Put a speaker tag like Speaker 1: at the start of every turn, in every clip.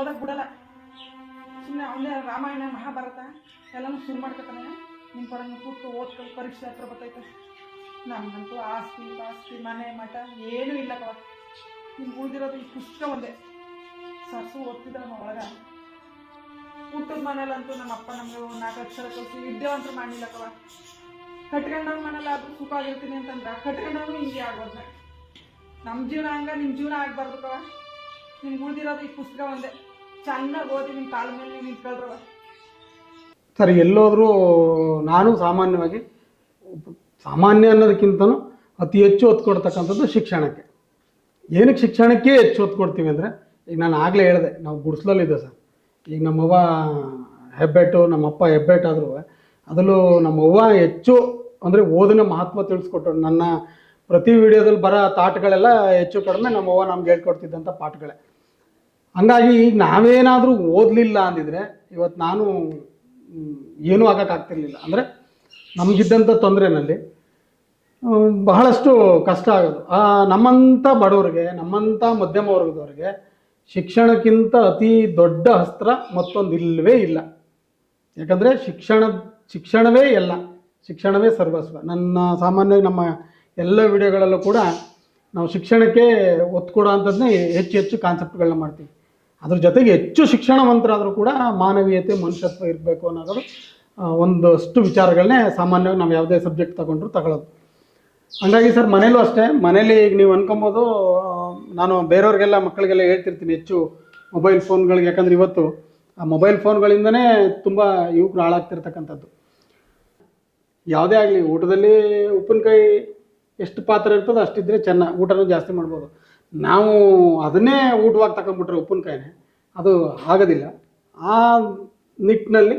Speaker 1: ಓದಕ್ಕೆ ಬಿಡಲ್ಲ. ಸುಮ್ಮನೆ ಅವನೇ ರಾಮಾಯಣ ಮಹಾಭಾರತ ಎಲ್ಲನೂ ಶುರು ಮಾಡ್ಕೊತಾನೆ. ನಿಮ್ಮ ಪರಂಗ ಕೂತು ಓದ್ಕೊಂಡು ಪರೀಕ್ಷೆ ಹತ್ರ ಬರ್ತೈತೆ. ನಮಗಂತೂ ಆಸ್ತಿ ಆಸ್ತಿ ಮನೆ, ಮಠ ಏನೂ ಇಲ್ಲ ಕವ ನಿಮ್ಗೆ ಉಳಿದಿರೋದು ಈ ಪುಸ್ತಕ ಒಂದೇ. ಸರ್ಸು ಓದ್ತಿದ್ದ ನಮ್ಮ ಒಳಗ. ಊಟದ ಮನೇಲಂತೂ ನಮ್ಮ ಅಪ್ಪ, ನಮಗೆ ನಾಲ್ಕು ಅಕ್ಷರ ಕಲಿಸಿ ವಿದ್ಯಾವಂತರು ಮಾಡಿಲ್ಲ ಕವ ಕಟ್ಕೊಂಡವ್ರ ಮನೇಲಿ ಆದ್ರೂ ಸುಖ ಆಗಿರ್ತೀನಿ ಅಂತಂದ್ರೆ ಕಟ್ಕೊಂಡವ್ರು ಹಿಂಗೆ ಆಗೋದ್ರೆ ನಮ್ಮ ಜೀವನ ಹಂಗ ನಿಮ್ಮ ಜೀವನ ಆಗ್ಬಾರ್ದು ಕವ ಉಳಿದಿರೋದು ಈ ಪುಸ್ತಕ ಚೆನ್ನಾಗಿ ಓದಿ ನಿಮ್ಮ ಕಾಲ ಮೇಲೆ
Speaker 2: ಸರ್, ಎಲ್ಲೋದ್ರೂ ನಾನು ಸಾಮಾನ್ಯವಾಗಿ ಸಾಮಾನ್ಯ ಅನ್ನೋದಕ್ಕಿಂತನೂ ಅತಿ ಹೆಚ್ಚು ಒತ್ತು ಕೊಡ್ತಕ್ಕಂಥದ್ದು ಶಿಕ್ಷಣಕ್ಕೆ. ಏನಕ್ಕೆ ಶಿಕ್ಷಣಕ್ಕೆ ಹೆಚ್ಚು ಒತ್ತು ಕೊಡ್ತೀವಿ ಅಂದರೆ, ಈಗ ನಾನು ಆಗಲೇ ಹೇಳಿದೆ, ನಾವು ಗುಡಿಸ್ಲಲ್ಲಿದ್ದೆ ಸರ್. ಈಗ ನಮ್ಮವ್ವ ಹೆಬ್ಬೆಟ್ಟು, ನಮ್ಮಪ್ಪ ಹೆಬ್ಬೆಟ್ಟಾದರೂ, ಅದರಲ್ಲೂ ನಮ್ಮವ್ವ ಹೆಚ್ಚು ಅಂದರೆ ಓದಿನ ಮಹತ್ವ ತಿಳಿಸ್ಕೊಟ್ಟರು ನನ್ನ ಪ್ರತಿ ವಿಡಿಯೋದಲ್ಲಿ ಬರೋ ತಾಟ್ಗಳೆಲ್ಲ ಹೆಚ್ಚು ಕಡಿಮೆ ನಮ್ಮವ್ವ ನಮ್ಗೆ ಹೇಳ್ಕೊಡ್ತಿದ್ದಂಥ ಪಾಠಗಳೇ ಹಂಗಾಗಿ ಈಗ ನಾವೇನಾದರೂ ಓದಲಿಲ್ಲ ಅಂದಿದ್ರೆ ಇವತ್ತು ನಾನು ಏನೂ ಆಗೋಕ್ಕಾಗ್ತಿರ್ಲಿಲ್ಲ. ಅಂದರೆ ನಮಗಿದ್ದಂಥ ತೊಂದರೆನಲ್ಲಿ ಬಹಳಷ್ಟು ಕಷ್ಟ ಆಗೋದು. ನಮ್ಮಂಥ ಬಡವರಿಗೆ ನಮ್ಮಂಥ ಮಧ್ಯಮ ವರ್ಗದವ್ರಿಗೆ ಶಿಕ್ಷಣಕ್ಕಿಂತ ಅತಿ ದೊಡ್ಡ ಅಸ್ತ್ರ ಮತ್ತೊಂದು ಇಲ್ಲವೇ ಇಲ್ಲ. ಯಾಕಂದರೆ ಶಿಕ್ಷಣ, ಶಿಕ್ಷಣವೇ ಎಲ್ಲ, ಶಿಕ್ಷಣವೇ ಸರ್ವಸ್ವ. ನನ್ನ ಸಾಮಾನ್ಯವಾಗಿ ನಮ್ಮ ಎಲ್ಲ ವಿಡಿಯೋಗಳಲ್ಲೂ ಕೂಡ ನಾವು ಶಿಕ್ಷಣಕ್ಕೆ ಒತ್ತು ಕೊಡೋ ಅಂಥದ್ದನ್ನೇ ಹೆಚ್ಚು ಹೆಚ್ಚು ಕಾನ್ಸೆಪ್ಟ್ಗಳನ್ನ ಮಾಡ್ತೀವಿ. ಅದ್ರ ಜೊತೆಗೆ ಹೆಚ್ಚು ಶಿಕ್ಷಣವಂತರಾದರೂ ಕೂಡ ಮಾನವೀಯತೆ, ಮನುಷ್ಯತ್ವ ಇರಬೇಕು ಅನ್ನೋದು ಒಂದಷ್ಟು ವಿಚಾರಗಳನ್ನೇ ಸಾಮಾನ್ಯವಾಗಿ ನಾವು ಯಾವುದೇ ಸಬ್ಜೆಕ್ಟ್ ತಗೊಂಡ್ರು ತಗೊಳ್ಳೋದು ಹಂಗಾಗಿ ಸರ್, ಮನೇಲೂ ಅಷ್ಟೇ. ಮನೇಲಿ ಈಗ ನೀವು ಅನ್ಕೊಬೋದು ನಾನು ಬೇರೆಯವ್ರಿಗೆಲ್ಲ ಮಕ್ಕಳಿಗೆಲ್ಲ ಹೇಳ್ತಿರ್ತೀನಿ ಹೆಚ್ಚು ಮೊಬೈಲ್ ಫೋನ್ಗಳಿಗೆ ಯಾಕಂದ್ರೆ ಇವತ್ತು ಆ ಮೊಬೈಲ್ ಫೋನ್ಗಳಿಂದನೇ ತುಂಬ ಯುವಕರು ಹಾಳಾಗ್ತಿರ್ತಕ್ಕಂಥದ್ದು. ಯಾವುದೇ ಆಗಲಿ, ಊಟದಲ್ಲಿ ಉಪ್ಪಿನಕಾಯಿ ಎಷ್ಟು ಪಾತ್ರ ಇರ್ತದೋ ಅಷ್ಟಿದ್ರೆ ಚೆನ್ನ ಊಟನೂ ಜಾಸ್ತಿ ಮಾಡ್ಬೋದು. ನಾವು ಅದನ್ನೇ ಊಟವಾಗಿ ತಗೊಂಡ್ಬಿಟ್ರೆ ಉಪ್ಪಿನಕಾಯಿನೇ, ಅದು ಆಗೋದಿಲ್ಲ. ಆ ನಿಟ್ಟಿನಲ್ಲಿ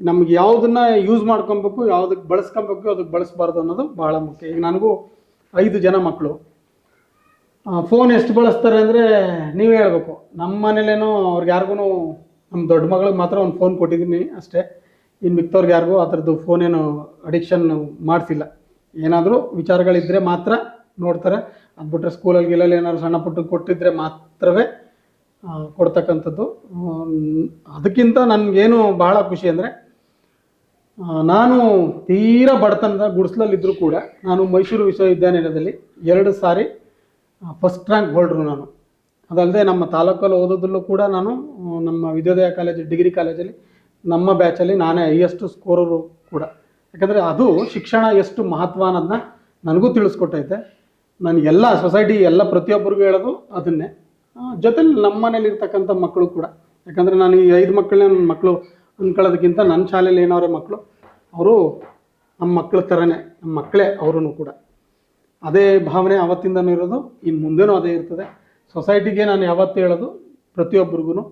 Speaker 2: ನಮ್ಗೆ ಯಾವುದನ್ನ ಯೂಸ್ ಮಾಡ್ಕೊಬೇಕು ಯಾವುದಕ್ಕೆ ಬಳಸ್ಕೊಬೇಕು, ಅದಕ್ಕೆ ಬಳಸಬಾರ್ದು ಅನ್ನೋದು ಭಾಳ ಮುಖ್ಯ. ಈಗ ನನಗೂ ಐದು ಜನ ಮಕ್ಕಳು ಫೋನ್ ಎಷ್ಟು ಬಳಸ್ತಾರೆ ಅಂದರೆ ನೀವೇ ಹೇಳ್ಬೇಕು. ನಮ್ಮ ಮನೇಲೇನೋ ಅವ್ರಿಗೆ ಯಾರಿಗೂ ನಮ್ಮ ದೊಡ್ಡ ಮಗಳಿಗೆ ಮಾತ್ರ ಒಂದು ಫೋನ್ ಕೊಟ್ಟಿದ್ದೀನಿ ಅಷ್ಟೇ. ಇನ್ನು ಮಿಕ್ತವ್ರಿಗೆ ಯಾರಿಗೂ ಆ ಥರದ್ದು ಫೋನೇನು ಅಡಿಕ್ಷನ್ ಮಾಡಿಸಿಲ್ಲ ಏನಾದರೂ ವಿಚಾರಗಳಿದ್ದರೆ ಮಾತ್ರ ನೋಡ್ತಾರೆ. ಅದು ಬಿಟ್ಟರೆ ಸ್ಕೂಲಲ್ಲಿ ಗಿಲಲ್ಲಿ ಏನಾದ್ರು ಸಣ್ಣ ಪುಟ್ಟ ಕೊಟ್ಟಿದ್ರೆ ಮಾತ್ರವೇ ಕೊಡ್ತಕ್ಕಂಥದ್ದು. ಅದಕ್ಕಿಂತ ನನಗೇನು ಬಹಳ ಖುಷಿ ಅಂದರೆ ನಾನು ತೀರಾ ಬಡತನದ ಗುಡಿಸ್ಲಲ್ಲಿದ್ದರೂ ಕೂಡ ನಾನು ಮೈಸೂರು ವಿಶ್ವವಿದ್ಯಾನಿಲಯದಲ್ಲಿ ಎರಡು ಸಾರಿ ಫಸ್ಟ್ ರ್ಯಾಂಕ್ ಹೋಲ್ಡ್ರು ನಾನು. ಅದಲ್ಲದೆ ನಮ್ಮ ತಾಲೂಕಲ್ಲಿ ಓದೋದಲ್ಲೂ ಕೂಡ ನಾನು ನಮ್ಮ ವಿದ್ಯೋದಯ ಕಾಲೇಜ್ ಡಿಗ್ರಿ ಕಾಲೇಜಲ್ಲಿ ನಮ್ಮ ಬ್ಯಾಚಲ್ಲಿ ನಾನೇ ಹೈಯೆಸ್ಟ್ ಸ್ಕೋರರು ಕೂಡ. ಯಾಕಂದರೆ ಅದು ಶಿಕ್ಷಣ ಎಷ್ಟು ಮಹತ್ವ ಅನ್ನೋದನ್ನ ನನಗೂ ತಿಳಿಸ್ಕೊಟ್ಟೈತೆ. ನನಗೆಲ್ಲ ಸೊಸೈಟಿ ಎಲ್ಲ ಪ್ರತಿಯೊಬ್ಬರಿಗೂ ಹೇಳೋದು ಅದನ್ನೇ. ಜೊತೆಲಿ ನಮ್ಮ ಮನೇಲಿರ್ತಕ್ಕಂಥ ಮಕ್ಕಳು ಕೂಡ. ಯಾಕಂದರೆ ನಾನು ಈ ಐದು ಮಕ್ಕಳನ್ನ ನನ್ನ ಮಕ್ಕಳು ಅಂದ್ಕೊಳ್ಳೋದಕ್ಕಿಂತ ನನ್ನ ಶಾಲೆಯಲ್ಲಿ ಏನವ್ರೆ ಮಕ್ಕಳು ಅವರು ನಮ್ಮ ಮಕ್ಕಳ ಥರನೇ, ನಮ್ಮ ಮಕ್ಕಳೇ ಅವರೂ ಕೂಡ. ಅದೇ ಭಾವನೆ ಅವತ್ತಿಂದನೂ ಇರೋದು ಇನ್ನು ಮುಂದೆನೂ ಅದೇ ಇರ್ತದೆ. ಸೊಸೈಟಿಗೆ ನಾನು ಯಾವತ್ತೂ ಹೇಳೋದು ಪ್ರತಿಯೊಬ್ಬರಿಗೂ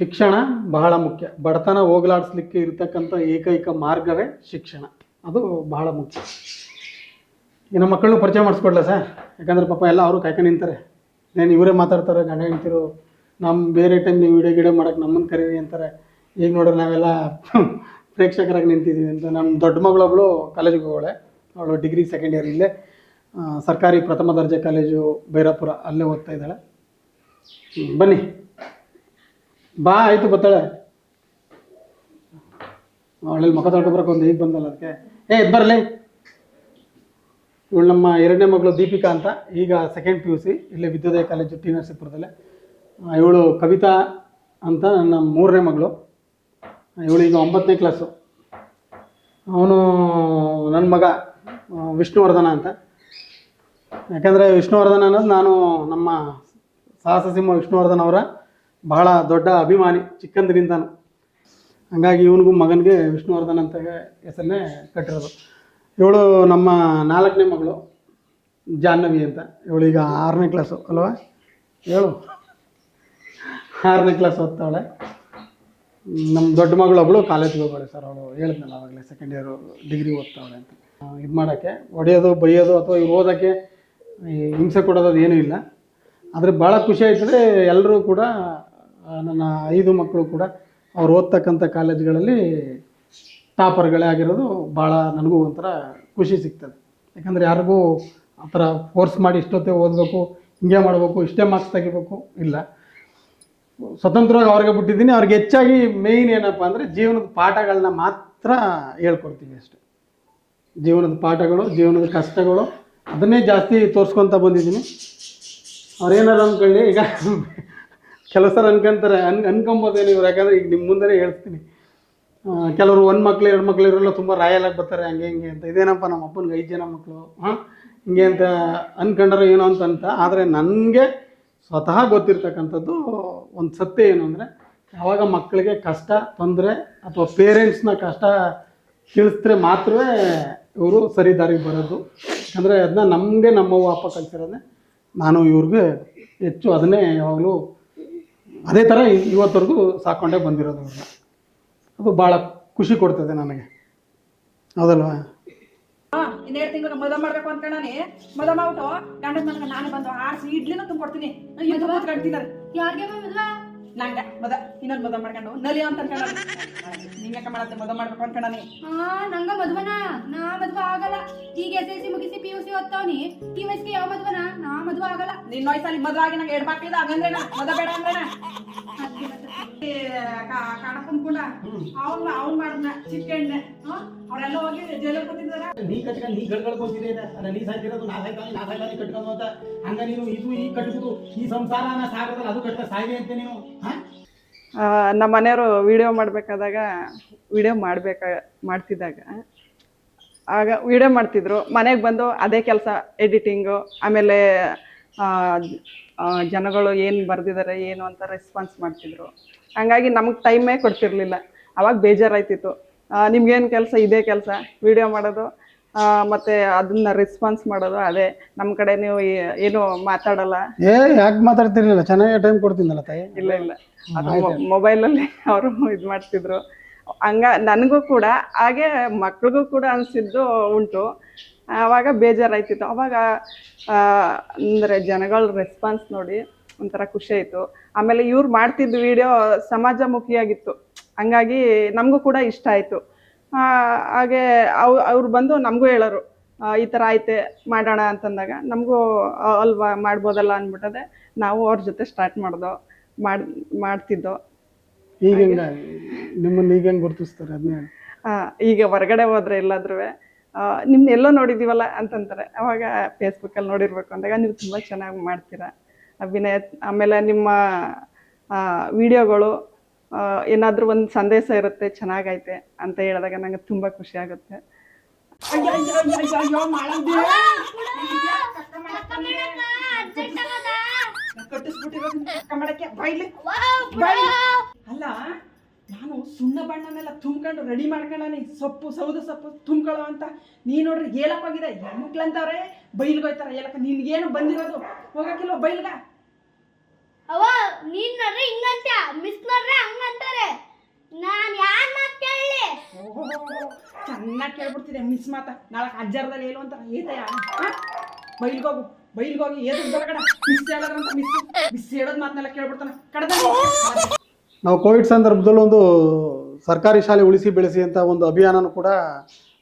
Speaker 2: ಶಿಕ್ಷಣ ಬಹಳ ಮುಖ್ಯ. ಬಡತನ ಹೋಗಲಾಡಿಸ್ಲಿಕ್ಕೆ ಇರತಕ್ಕಂಥ ಏಕೈಕ ಮಾರ್ಗವೇ ಶಿಕ್ಷಣ. ಅದು ಬಹಳ ಮುಖ್ಯ. ನಮ್ಮ ಮಕ್ಕಳನ್ನೂ ಪರಿಚಯ ಮಾಡಿಸ್ಕೊಡ್ಲ ಸರ್? ಯಾಕಂದ್ರೆ ಪಾಪ ಎಲ್ಲ ಅವರು ಕಾಯ್ಕೊಂಡು ನಿಂತಾರೆ. ಏನು ಇವರೇ ಮಾತಾಡ್ತಾರೆ, ಗಂಡ ಹೆಂಡ್ತಿರು ನಮ್ಮ ಬೇರೆ ಟೈಮ್ ನೀವು ವಿಡಿಯೋ ಗಿಡಿಯೋ ಮಾಡೋಕೆ ನಮ್ಮನ್ನು ಕರೀರಿ ಅಂತಾರೆ. ಈಗ ನೋಡ್ರಿ ನಾವೆಲ್ಲ ಪ್ರೇಕ್ಷಕರಾಗಿ ನಿಂತಿದ್ದೀವಿ ಅಂತ. ನಮ್ಮ ದೊಡ್ಡ ಮಗಳೊಬ್ಳು ಕಾಲೇಜಿಗೆ ಹೋಗೋಳೆ ಅವಳು ಡಿಗ್ರಿ ಸೆಕೆಂಡ್ ಇಯರ್ ಇಲ್ಲೇ ಸರ್ಕಾರಿ ಪ್ರಥಮ ದರ್ಜೆ ಕಾಲೇಜು ಬೈರಾಪುರ ಅಲ್ಲೇ ಓದ್ತಾ ಇದ್ದಾಳೆ. ಬನ್ನಿ. ಬಾ, ಆಯಿತು ಬರ್ತಾಳೆ ಅವಳಲ್ಲಿ ಮುಖ ತೊಳ್ಕೊಬರಕ್ಕೆ ಒಂದು ಈಗ ಬಂದಲ್ಲ ಅದಕ್ಕೆ. ಏ ಇದು ಬರಲಿ. ಇವಳು ನಮ್ಮ ಎರಡನೇ ಮಗಳು ದೀಪಿಕಾ ಅಂತ. ಈಗ ಸೆಕೆಂಡ್ ಪಿ ಯು ಸಿ ಇಲ್ಲೇ ವಿದ್ಯೋದಯ ಕಾಲೇಜು ಟಿ ನರಸೀಪುರದಲ್ಲೇ ಇವಳು ಕವಿತಾ ಅಂತ ನನ್ನ ಮೂರನೇ ಮಗಳು. ಇವಳು ಈಗ ಒಂಬತ್ತನೇ ಕ್ಲಾಸು ಅವನು ನನ್ನ ಮಗ ವಿಷ್ಣುವರ್ಧನ ಅಂತ. ಯಾಕಂದರೆ ವಿಷ್ಣುವರ್ಧನ ಅನ್ನೋದು ನಾನು ನಮ್ಮ ಸಾಹಸ ಸಿಂಹ ವಿಷ್ಣುವರ್ಧನ್ ಅವರ ಬಹಳ ದೊಡ್ಡ ಅಭಿಮಾನಿ, ಚಿಕ್ಕಂದಿನಿಂದನೂ. ಹಂಗಾಗಿ ಇವನಿಗೂ ಮಗನಿಗೆ ವಿಷ್ಣುವರ್ಧನ್ ಅಂತ ಹೆಸರನ್ನೇ ಕಟ್ಟಿರೋದು. ಇವಳು ನಮ್ಮ ನಾಲ್ಕನೇ ಮಗಳು, ಜಾಹ್ನವಿ ಅಂತ. ಇವಳು ಈಗ ಆರನೇ ಕ್ಲಾಸು ಅಲ್ವಾ? ಹೇಳು. ಆರನೇ ಕ್ಲಾಸ್ ಓದ್ತಾವಳೆ ನಮ್ಮ ದೊಡ್ಡ ಮಗಳು ಒಬ್ಬಳು ಕಾಲೇಜ್ಗೆ ಹೋಗೋಳೆ ಸರ್ ಅವಳು ಹೇಳಿದ್ನಲ್ಲ ಅವಾಗಲೇ ಸೆಕೆಂಡ್ ಇಯರು ಡಿಗ್ರಿ ಓದ್ತಾವಳೆ ಅಂತ. ಇದು ಮಾಡೋಕ್ಕೆ ಹೊಡೆಯೋದು, ಬೈಯೋದು ಅಥವಾ ಇವ್ರು ಓದೋಕ್ಕೆ ಹಿಂಸೆ ಕೊಡೋದು ಅದು ಏನೂ ಇಲ್ಲ. ಆದರೆ ಭಾಳ ಖುಷಿ ಆಯ್ತದೆ ಎಲ್ಲರೂ ಕೂಡ, ನನ್ನ ಐದು ಮಕ್ಕಳು ಕೂಡ ಅವ್ರು ಓದ್ತಕ್ಕಂಥ ಕಾಲೇಜ್ಗಳಲ್ಲಿ ಟಾಪರ್ಗಳೇ ಆಗಿರೋದು ಭಾಳ ನನಗೂ ಒಂಥರ ಖುಷಿ ಸಿಗ್ತದೆ. ಯಾಕಂದರೆ ಯಾರಿಗೂ ಆ ಥರ ಫೋರ್ಸ್ ಮಾಡಿ ಇಷ್ಟೊತ್ತೇ ಓದಬೇಕು, ಹಿಂಗೆ ಮಾಡಬೇಕು, ಇಷ್ಟೇ ಮಾರ್ಕ್ಸ್ ತೆಗಿಬೇಕು ಇಲ್ಲ. ಸ್ವತಂತ್ರವಾಗಿ ಅವ್ರಿಗೆ ಬಿಟ್ಟಿದ್ದೀನಿ. ಅವ್ರಿಗೆ ಹೆಚ್ಚಾಗಿ ಮೇಯ್ನ್ ಏನಪ್ಪ ಅಂದರೆ ಜೀವನದ ಪಾಠಗಳನ್ನ ಮಾತ್ರ ಹೇಳ್ಕೊಡ್ತೀವಿ ಅಷ್ಟೆ. ಜೀವನದ ಪಾಠಗಳು, ಜೀವನದ ಕಷ್ಟಗಳು, ಅದನ್ನೇ ಜಾಸ್ತಿ ತೋರಿಸ್ಕೊತ ಬಂದಿದ್ದೀನಿ. ಅವ್ರೇನಾರು ಅಂದ್ಕೊಳ್ಳಿ, ಈಗ ಕೆಲವು ಸಲ ಅನ್ಕೊಂತಾರೆ, ಅನ್, ಅನ್ಕೊಂಬೋದೇನು ಇವ್ರು. ಯಾಕಂದ್ರೆ ಈಗ ನಿಮ್ಮ ಮುಂದೆ ಹೇಳ್ತೀನಿ. ಕೆಲವರು ಒಂದು ಮಕ್ಳು, ಎರಡು ಮಕ್ಳು ಇರೋಲ್ಲ ತುಂಬ ರಾಯಲಾಗಿ ಬರ್ತಾರೆ, ಹಂಗೆ ಹಿಂಗೆ ಅಂತ. ಇದೇನಪ್ಪ ನಮ್ಮ ಅಪ್ಪನಿಗೆ ಐದು ಜನ ಮಕ್ಕಳು ಹಾಂ? ಹಿಂಗೆ ಅಂತ ಅನ್ಕೊಂಡ್ರೆ ಏನೋ ಅಂತ ಅಂತ. ಆದರೆ ನನಗೆ ಸ್ವತಃ ಗೊತ್ತಿರ್ತಕ್ಕಂಥದ್ದು ಒಂದು ಸತ್ಯ ಏನು ಅಂದರೆ, ಯಾವಾಗ ಮಕ್ಕಳಿಗೆ ಕಷ್ಟ, ತೊಂದರೆ ಅಥವಾ ಪೇರೆಂಟ್ಸ್ನ ಕಷ್ಟ ತಿಳಿಸಿದ್ರೆ ಮಾತ್ರವೇ ಇವರು ಸರಿ ದಾರಿಗೆ ಬರೋದು. ಯಾಕಂದರೆ ಅದನ್ನ ನಮಗೆ ನಮ್ಮವ್ವ ಅಪ್ಪ ಕಲ್ಸಿರೋದೇ ನಾನು ಇವ್ರಿಗೆ ಹೆಚ್ಚು ಅದನ್ನೇ ಯಾವಾಗಲೂ ಅದೇ ಥರ ಇವತ್ತವರೆಗೂ ಸಾಕೊಂಡೇ ಬಂದಿರೋದು ಅದು ಭಾಳ ಖುಷಿ ಕೊಡ್ತದೆ ನನಗೆ. ಹೌದಲ್ವಾ?
Speaker 1: ಇನ್ನೆರಡು ತಿಂಗಳು ಮದ ಮಾಡ್ಬೇಕು ಅನ್ಕೊಂಡಾನೆ ಮದ ಮಾಡ್ಬಿಟ್ಟು ಗಂಡನ ಮನೆಗೆ ನಾನು ಬಂದು ಆರ್ಸಿ ಇಡ್ಲಿನೂ ತುಂಬಿಕೊಡ್ತೀನಿ.
Speaker 3: ಯಾರಿಗೆ ಮದ್ವೆ?
Speaker 1: ನಂಗ ಮದ ಇನ್ನೊಂದು ಮದ ಮಾಡ್ಕೊಂಡು ನಲಿ ಅಂತ ಅನ್ಕೊಂಡ ನಿಂಗೆ ಮಾಡತ್ತೆ? ಮದ ಮಾಡ್ಬೇಕು ಅನ್ಕೊಂಡಾನಿ
Speaker 3: ಹಾ ನಂಗ ಮದ್ವನ? ನಾ ಮದ್ವೆ ಆಗಲ್ಲ. ಈಗ ಎಸ್ ಎಲ್ ಸಿ ಮುಗಿಸಿ ಪಿ ಯು ಸಿ ಓದ್ತಾವನಿ. ಈ ವಯಸ್ಸಿಗೆ ಯಾವ ಮದ್ವನ? ನಾ ಮದ್ವೆ ಆಗಲ್ಲ.
Speaker 1: ನಿನ್ ವಯಸ್ಸಲ್ಲಿ ಮದ್ವ ಆಗಿ ನಂಗೆ ಎರಡು ಮಕ್ಳಿದ ಹಂಗಂದ್ರೆ ಮದ ಬೇಡ ಅಂದ್ರೆ ಕಾಣಪ್ಪನ್ ಕೂಡ ಅವ್ನ ಅವ್ನ್ ಮಾಡ್ದ ಚಿಕ್ಕಣ್ಣ. ಅವರೆಲ್ಲ ಹೋಗಿ ಜೈಲಲ್ಲಿ ಕೂತಿದ್ದಾರ
Speaker 4: ನೀ ಕಟ್ಕೊಂಡು ನೀ ಗಡ್ಗಳ್ಕೊಂತಿದೆ ಅದ ನೀ ಸಾಯ್ತಿರೋದು ನಾ ಸಾಯ್ತಾನೆ ನಾ ಸಾಯ್ತಾನೆ ಕಟ್ಕೊಂಡು ಅಂತ ಹಂಗ ನೀನು ಇದು ಈ ಕಟ್ಬಿಟ್ಟು ಈ ಸಂಸಾರನ ಸಾಗರದಲ್ಲಿ ಅದು ಕಟ್ಟ ಸಾಯ್ದೆ ಅಂತ ನೀನು. ಹಾ
Speaker 1: ನಮ್ಮ ಮನೆಯವರು ವಿಡಿಯೋ ಮಾಡಬೇಕಾದಾಗ ವಿಡಿಯೋ ಮಾಡ್ಬೇಕ ಮಾಡ್ತಿದ್ದಾಗ ಆಗ ವಿಡಿಯೋ ಮಾಡ್ತಿದ್ರು. ಮನೆಗೆ ಬಂದು ಅದೇ ಕೆಲಸ ಎಡಿಟಿಂಗು ಆಮೇಲೆ ಜನಗಳು ಏನು ಬರೆದಿದ್ದಾರೆ ಏನು ಅಂತ ರೆಸ್ಪಾನ್ಸ್ ಮಾಡ್ತಿದ್ರು. ಹಂಗಾಗಿ ನಮಗೆ ಟೈಮೇ ಕೊಡ್ತಿರ್ಲಿಲ್ಲ. ಅವಾಗ ಬೇಜಾರಾಯ್ತಿತ್ತು. ನಿಮ್ಗೇನು ಕೆಲಸ ಇದೇ ಕೆಲಸ ವಿಡಿಯೋ ಮಾಡೋದು ಮತ್ತೆ ಅದನ್ನ ರೆಸ್ಪಾನ್ಸ್ ಮಾಡೋದು ಅದೇ. ನಮ್ಮ ಕಡೆ ನೀವು ಏನು ಮಾತಾಡಲ್ಲ.
Speaker 2: ಏ ಯಾಕೆ ಮಾತಾಡ್ತಿರ್ಲಿಲ್ಲ? ಚೆನ್ನಾಗಿ ಟೈಮ್ ಕೊಡ್ತೀನಲ್ಲ ತಾಯಿ.
Speaker 1: ಇಲ್ಲ ಇಲ್ಲ. ಅದು ಮೊಬೈಲಲ್ಲಿ ಅವರು ಇದು ಮಾಡ್ತಿದ್ರು. ಹಂಗ ನನಗೂ ಕೂಡ ಹಾಗೆ ಮಕ್ಳಿಗೂ ಕೂಡ ಅನ್ಸಿದ್ದು ಉಂಟು. ಆವಾಗ ಬೇಜಾರಾಯ್ತಿತ್ತು. ಅವಾಗ ಅಂದ್ರೆ ಜನಗಳ ರೆಸ್ಪಾನ್ಸ್ ನೋಡಿ ಒಂಥರ ಖುಷಿ ಆಯಿತು. ಆಮೇಲೆ ಇವ್ರು ಮಾಡ್ತಿದ್ದ ವಿಡಿಯೋ ಸಮಾಜಮುಖಿಯಾಗಿತ್ತು. ಹಂಗಾಗಿ ನಮಗೂ ಕೂಡ ಇಷ್ಟ ಆಯಿತು. ಹಾಗೆ ಅವ್ ಅವ್ರು ಬಂದು ನಮಗೂ ಹೇಳೋರು ಈ ಥರ ಐತೆ ಮಾಡೋಣ ಅಂತಂದಾಗ. ನಮಗೂ ಅಲ್ವಾ ಮಾಡ್ಬೋದಲ್ಲ ಅಂದ್ಬಿಟ್ಟದೆ ನಾವು ಅವ್ರ ಜೊತೆ ಸ್ಟಾರ್ಟ್ ಮಾಡ್ದೋ. ಮಾಡ್ ಮಾಡ್ತಿದ್ದೋ.
Speaker 2: ಈಗ ಹೆಂಗ. ನಿಮ್ಮನ್ನ ಈಗ ಹೆಂಗೆ ಗುರುತಿಸ್ತಾರೆ ಅದನ್ನ
Speaker 1: ಆ, ಈಗ ಹೊರಗಡೆ ಹೋದ್ರೆ ಎಲ್ಲಾದ್ರೂ ನಿಮ್ನ ಎಲ್ಲೋ ನೋಡಿದೀವಲ್ಲ ಅಂತಂತಾರೆ. ಅವಾಗ ಫೇಸ್ಬುಕ್ಕಲ್ಲಿ ನೋಡಿರ್ಬೇಕು ಅಂದಾಗ ನೀವು ತುಂಬ ಚೆನ್ನಾಗಿ ಮಾಡ್ತೀರಾ. ಅಭಿನಯ ಆಮೇಲೆ ನಿಮ್ಮ ವಿಡಿಯೋಗಳು ಏನಾದರೂ ಒಂದು ಸಂದೇಶ ಇರುತ್ತೆ ಚೆನ್ನಾಗೈತೆ ಅಂತ ಹೇಳಿದಾಗ ನಂಗೆ ತುಂಬ ಖುಷಿ ಆಗುತ್ತೆ. ಅಯ್ಯೋ, ಅಯ್ಯೋ, ಅಯ್ಯೋ, ಅಯ್ಯೋ, ಅಯ್ಯೋ, ಅಲ್ಲ ನಾನು ಸುಣ್ಣ ಬಣ್ಣನೆಲ್ಲ ತುಂಬ್ಕೊಂಡು ರೆಡಿ ಮಾಡ್ಕೊಂಡಾನಿ ಸೊಪ್ಪು ಸೌದು ಸೊಪ್ಪು ತುಂಬ್ಕೊಳ್ಳೋ ಅಂತ. ನೀ ನೋಡ್ರಿ ಏಲಕ್ ಹೆಣ್ಮಕ್ಳು ಹೆಣ್ಮಕ್ಳಂತವ್ರೆ ಬೈಲ್ಗೋಯ್ತಾರ. ಏಲಕ್ಕ ನಿನ್ಗೇನು ಬಂದಿರೋದು? ಹೋಗಕ್ಕಿಲ್ವ ಬೈಲ್ಗ?
Speaker 5: ಅವ ನೀನ್ ನೋಡ್ರೆ ಹಿಂಗಂತ ಮಿಸ್ ನೋಡ್ರೆ ಹಂಗಂತಾರೆ. ನಾನ್ ಯಾರ್ ಮಾತ್ ಕೇಳಲಿ?
Speaker 1: ಚೆನ್ನಾಗಿ ಕೇಳ್ಬಿಡ್ತಿದೆ ಮಿಸ್ ಮಾತ. ನಾಳೆ ಅಜ್ಜಾರದಲ್ಲಿ ಏನು ಅಂತ ಏತಯ್ಯ? ಬೈಲ್ಗೋಗು. ಬೈಲ್ಗೋಗಿ ಮಿಸ್ ಹೇಳೋದ್ರಂತ ಮಿಸ್ ಮಿಸ್ ಹೇಳೋದ್ ಮಾತನ್ನೆಲ್ಲ ಕೇಳ್ಬಿಡ್ತಾನೆ. ಕಡ್ದ
Speaker 2: ನಾವು ಕೋವಿಡ್ ಸಂದರ್ಭದಲ್ಲಿ ಒಂದು ಸರ್ಕಾರಿ ಶಾಲೆ ಉಳಿಸಿ ಬೆಳೆಸಿ ಅಂತ ಒಂದು ಅಭಿಯಾನನೂ ಕೂಡ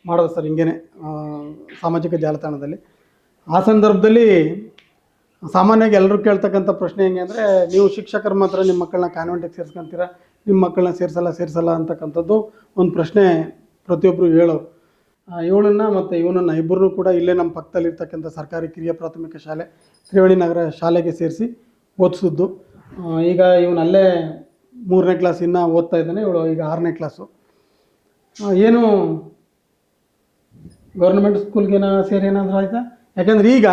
Speaker 2: ಮಾಡೋದು ಸರ್ ಹಿಂಗೇನೆ ಸಾಮಾಜಿಕ ಜಾಲತಾಣದಲ್ಲಿ. ಆ ಸಂದರ್ಭದಲ್ಲಿ ಸಾಮಾನ್ಯವಾಗಿ ಎಲ್ಲರೂ ಕೇಳ್ತಕ್ಕಂಥ ಪ್ರಶ್ನೆ ಹೆಂಗೆ ಅಂದರೆ ನೀವು ಶಿಕ್ಷಕರು ಮಾತ್ರ ನಿಮ್ಮ ಮಕ್ಕಳನ್ನ ಕಾನ್ವೆಂಟಿಗೆ ಸೇರಿಸ್ಕೊಂತೀರಾ? ನಿಮ್ಮ ಮಕ್ಕಳನ್ನ ಸೇರಿಸಲ್ಲ ಸೇರಿಸಲ್ಲ ಅಂತಕ್ಕಂಥದ್ದು ಒಂದು ಪ್ರಶ್ನೆ ಪ್ರತಿಯೊಬ್ಬರು ಹೇಳೋರು. ಇವಳನ್ನ ಮತ್ತು ಇವನನ್ನು ಇಬ್ಬರನ್ನೂ ಕೂಡ ಇಲ್ಲೇ ನಮ್ಮ ಪಕ್ಕದಲ್ಲಿರ್ತಕ್ಕಂಥ ಸರ್ಕಾರಿ ಕಿರಿಯ ಪ್ರಾಥಮಿಕ ಶಾಲೆ, ತ್ರಿವೇಣಿ ನಗರ ಶಾಲೆಗೆ ಸೇರಿಸಿ ಓದಿಸಿದ್ದು. ಈಗ ಇವನು ಅಲ್ಲೇ ಮೂರನೇ ಕ್ಲಾಸ್ ಇನ್ನ ಓದ್ತಾ ಇದ್ದಾನೆ, ಇವಳು ಈಗ ಆರನೇ ಕ್ಲಾಸು ಏನು ಗೌರ್ಮೆಂಟ್ ಸ್ಕೂಲ್ಗೇನ ಸೇರಿ ಏನಾದರೂ ಆಯ್ತಾ? ಯಾಕಂದ್ರೆ ಈಗ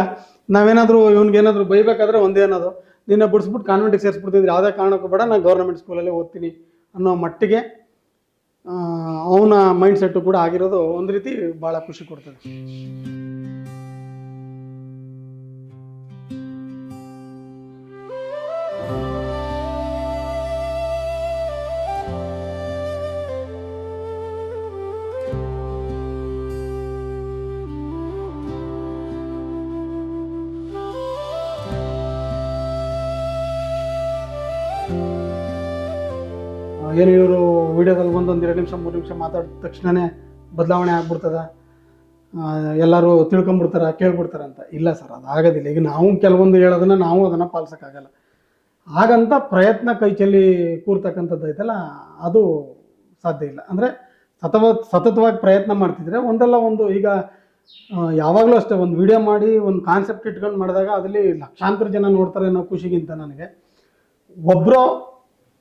Speaker 2: ನಾವೇನಾದರೂ ಇವ್ನಿಗೇನಾದರೂ ಬೈಬೇಕಾದ್ರೆ ಒಂದೇ ಅನ್ನೋದು. ನಿನ್ನ ಬಿಡಿಸ್ಬಿಟ್ಟು ಕಾನ್ವೆಂಟಿಗೆ ಸೇರಿಸ್ಬಿಡ್ತಿದ್ರೆ, ಯಾವುದೇ ಕಾರಣಕ್ಕೂ ಬೇಡ ನಾನು ಗೌರ್ಮೆಂಟ್ ಸ್ಕೂಲಲ್ಲೇ ಓದ್ತೀನಿ ಅನ್ನೋ ಮಟ್ಟಿಗೆ ಅವನ ಮೈಂಡ್ ಸೆಟ್ಟು ಕೂಡ ಆಗಿರೋದು ಒಂದು ರೀತಿ ಭಾಳ ಖುಷಿ ಕೊಡ್ತದೆ. ಏನು ಇವರು ವಿಡಿಯೋದಲ್ಲಿ ಒಂದೊಂದು ಒಂದು ಎರಡು ನಿಮಿಷ, ಮೂರು ನಿಮಿಷ ಮಾತಾಡಿದ ತಕ್ಷಣವೇ ಬದಲಾವಣೆ ಆಗ್ಬಿಡ್ತದ. ಎಲ್ಲರೂ ತಿಳ್ಕೊಂಬಿಡ್ತಾರೆ ಕೇಳ್ಬಿಡ್ತಾರೆ ಅಂತ ಇಲ್ಲ ಸರ್, ಅದು ಆಗೋದಿಲ್ಲ. ಈಗ ನಾವು ಕೆಲವೊಂದು ಹೇಳೋದನ್ನ ನಾವು ಅದನ್ನು ಪಾಲಿಸೋಕ್ಕಾಗಲ್ಲ. ಹಾಗಂತ ಪ್ರಯತ್ನ ಕೈ ಚೆಲ್ಲಿ ಕೂರ್ತಕ್ಕಂಥದ್ದು ಐತಲ್ಲ, ಅದು ಸಾಧ್ಯ ಇಲ್ಲ. ಅಂದರೆ ಸತವ, ಸತತವಾಗಿ ಪ್ರಯತ್ನ ಮಾಡ್ತಿದ್ರೆ ಒಂದಲ್ಲ ಒಂದು, ಈಗ ಯಾವಾಗಲೂ ಅಷ್ಟೇ ಒಂದು ವಿಡಿಯೋ ಮಾಡಿ, ಒಂದು ಕಾನ್ಸೆಪ್ಟ್ ಇಟ್ಕೊಂಡು ಮಾಡಿದಾಗ ಅದರಲ್ಲಿ ಲಕ್ಷಾಂತರ ಜನ ನೋಡ್ತಾರೆ ಅನ್ನೋ ಖುಷಿಗಿಂತ ನನಗೆ. ಒಬ್ಬರೋ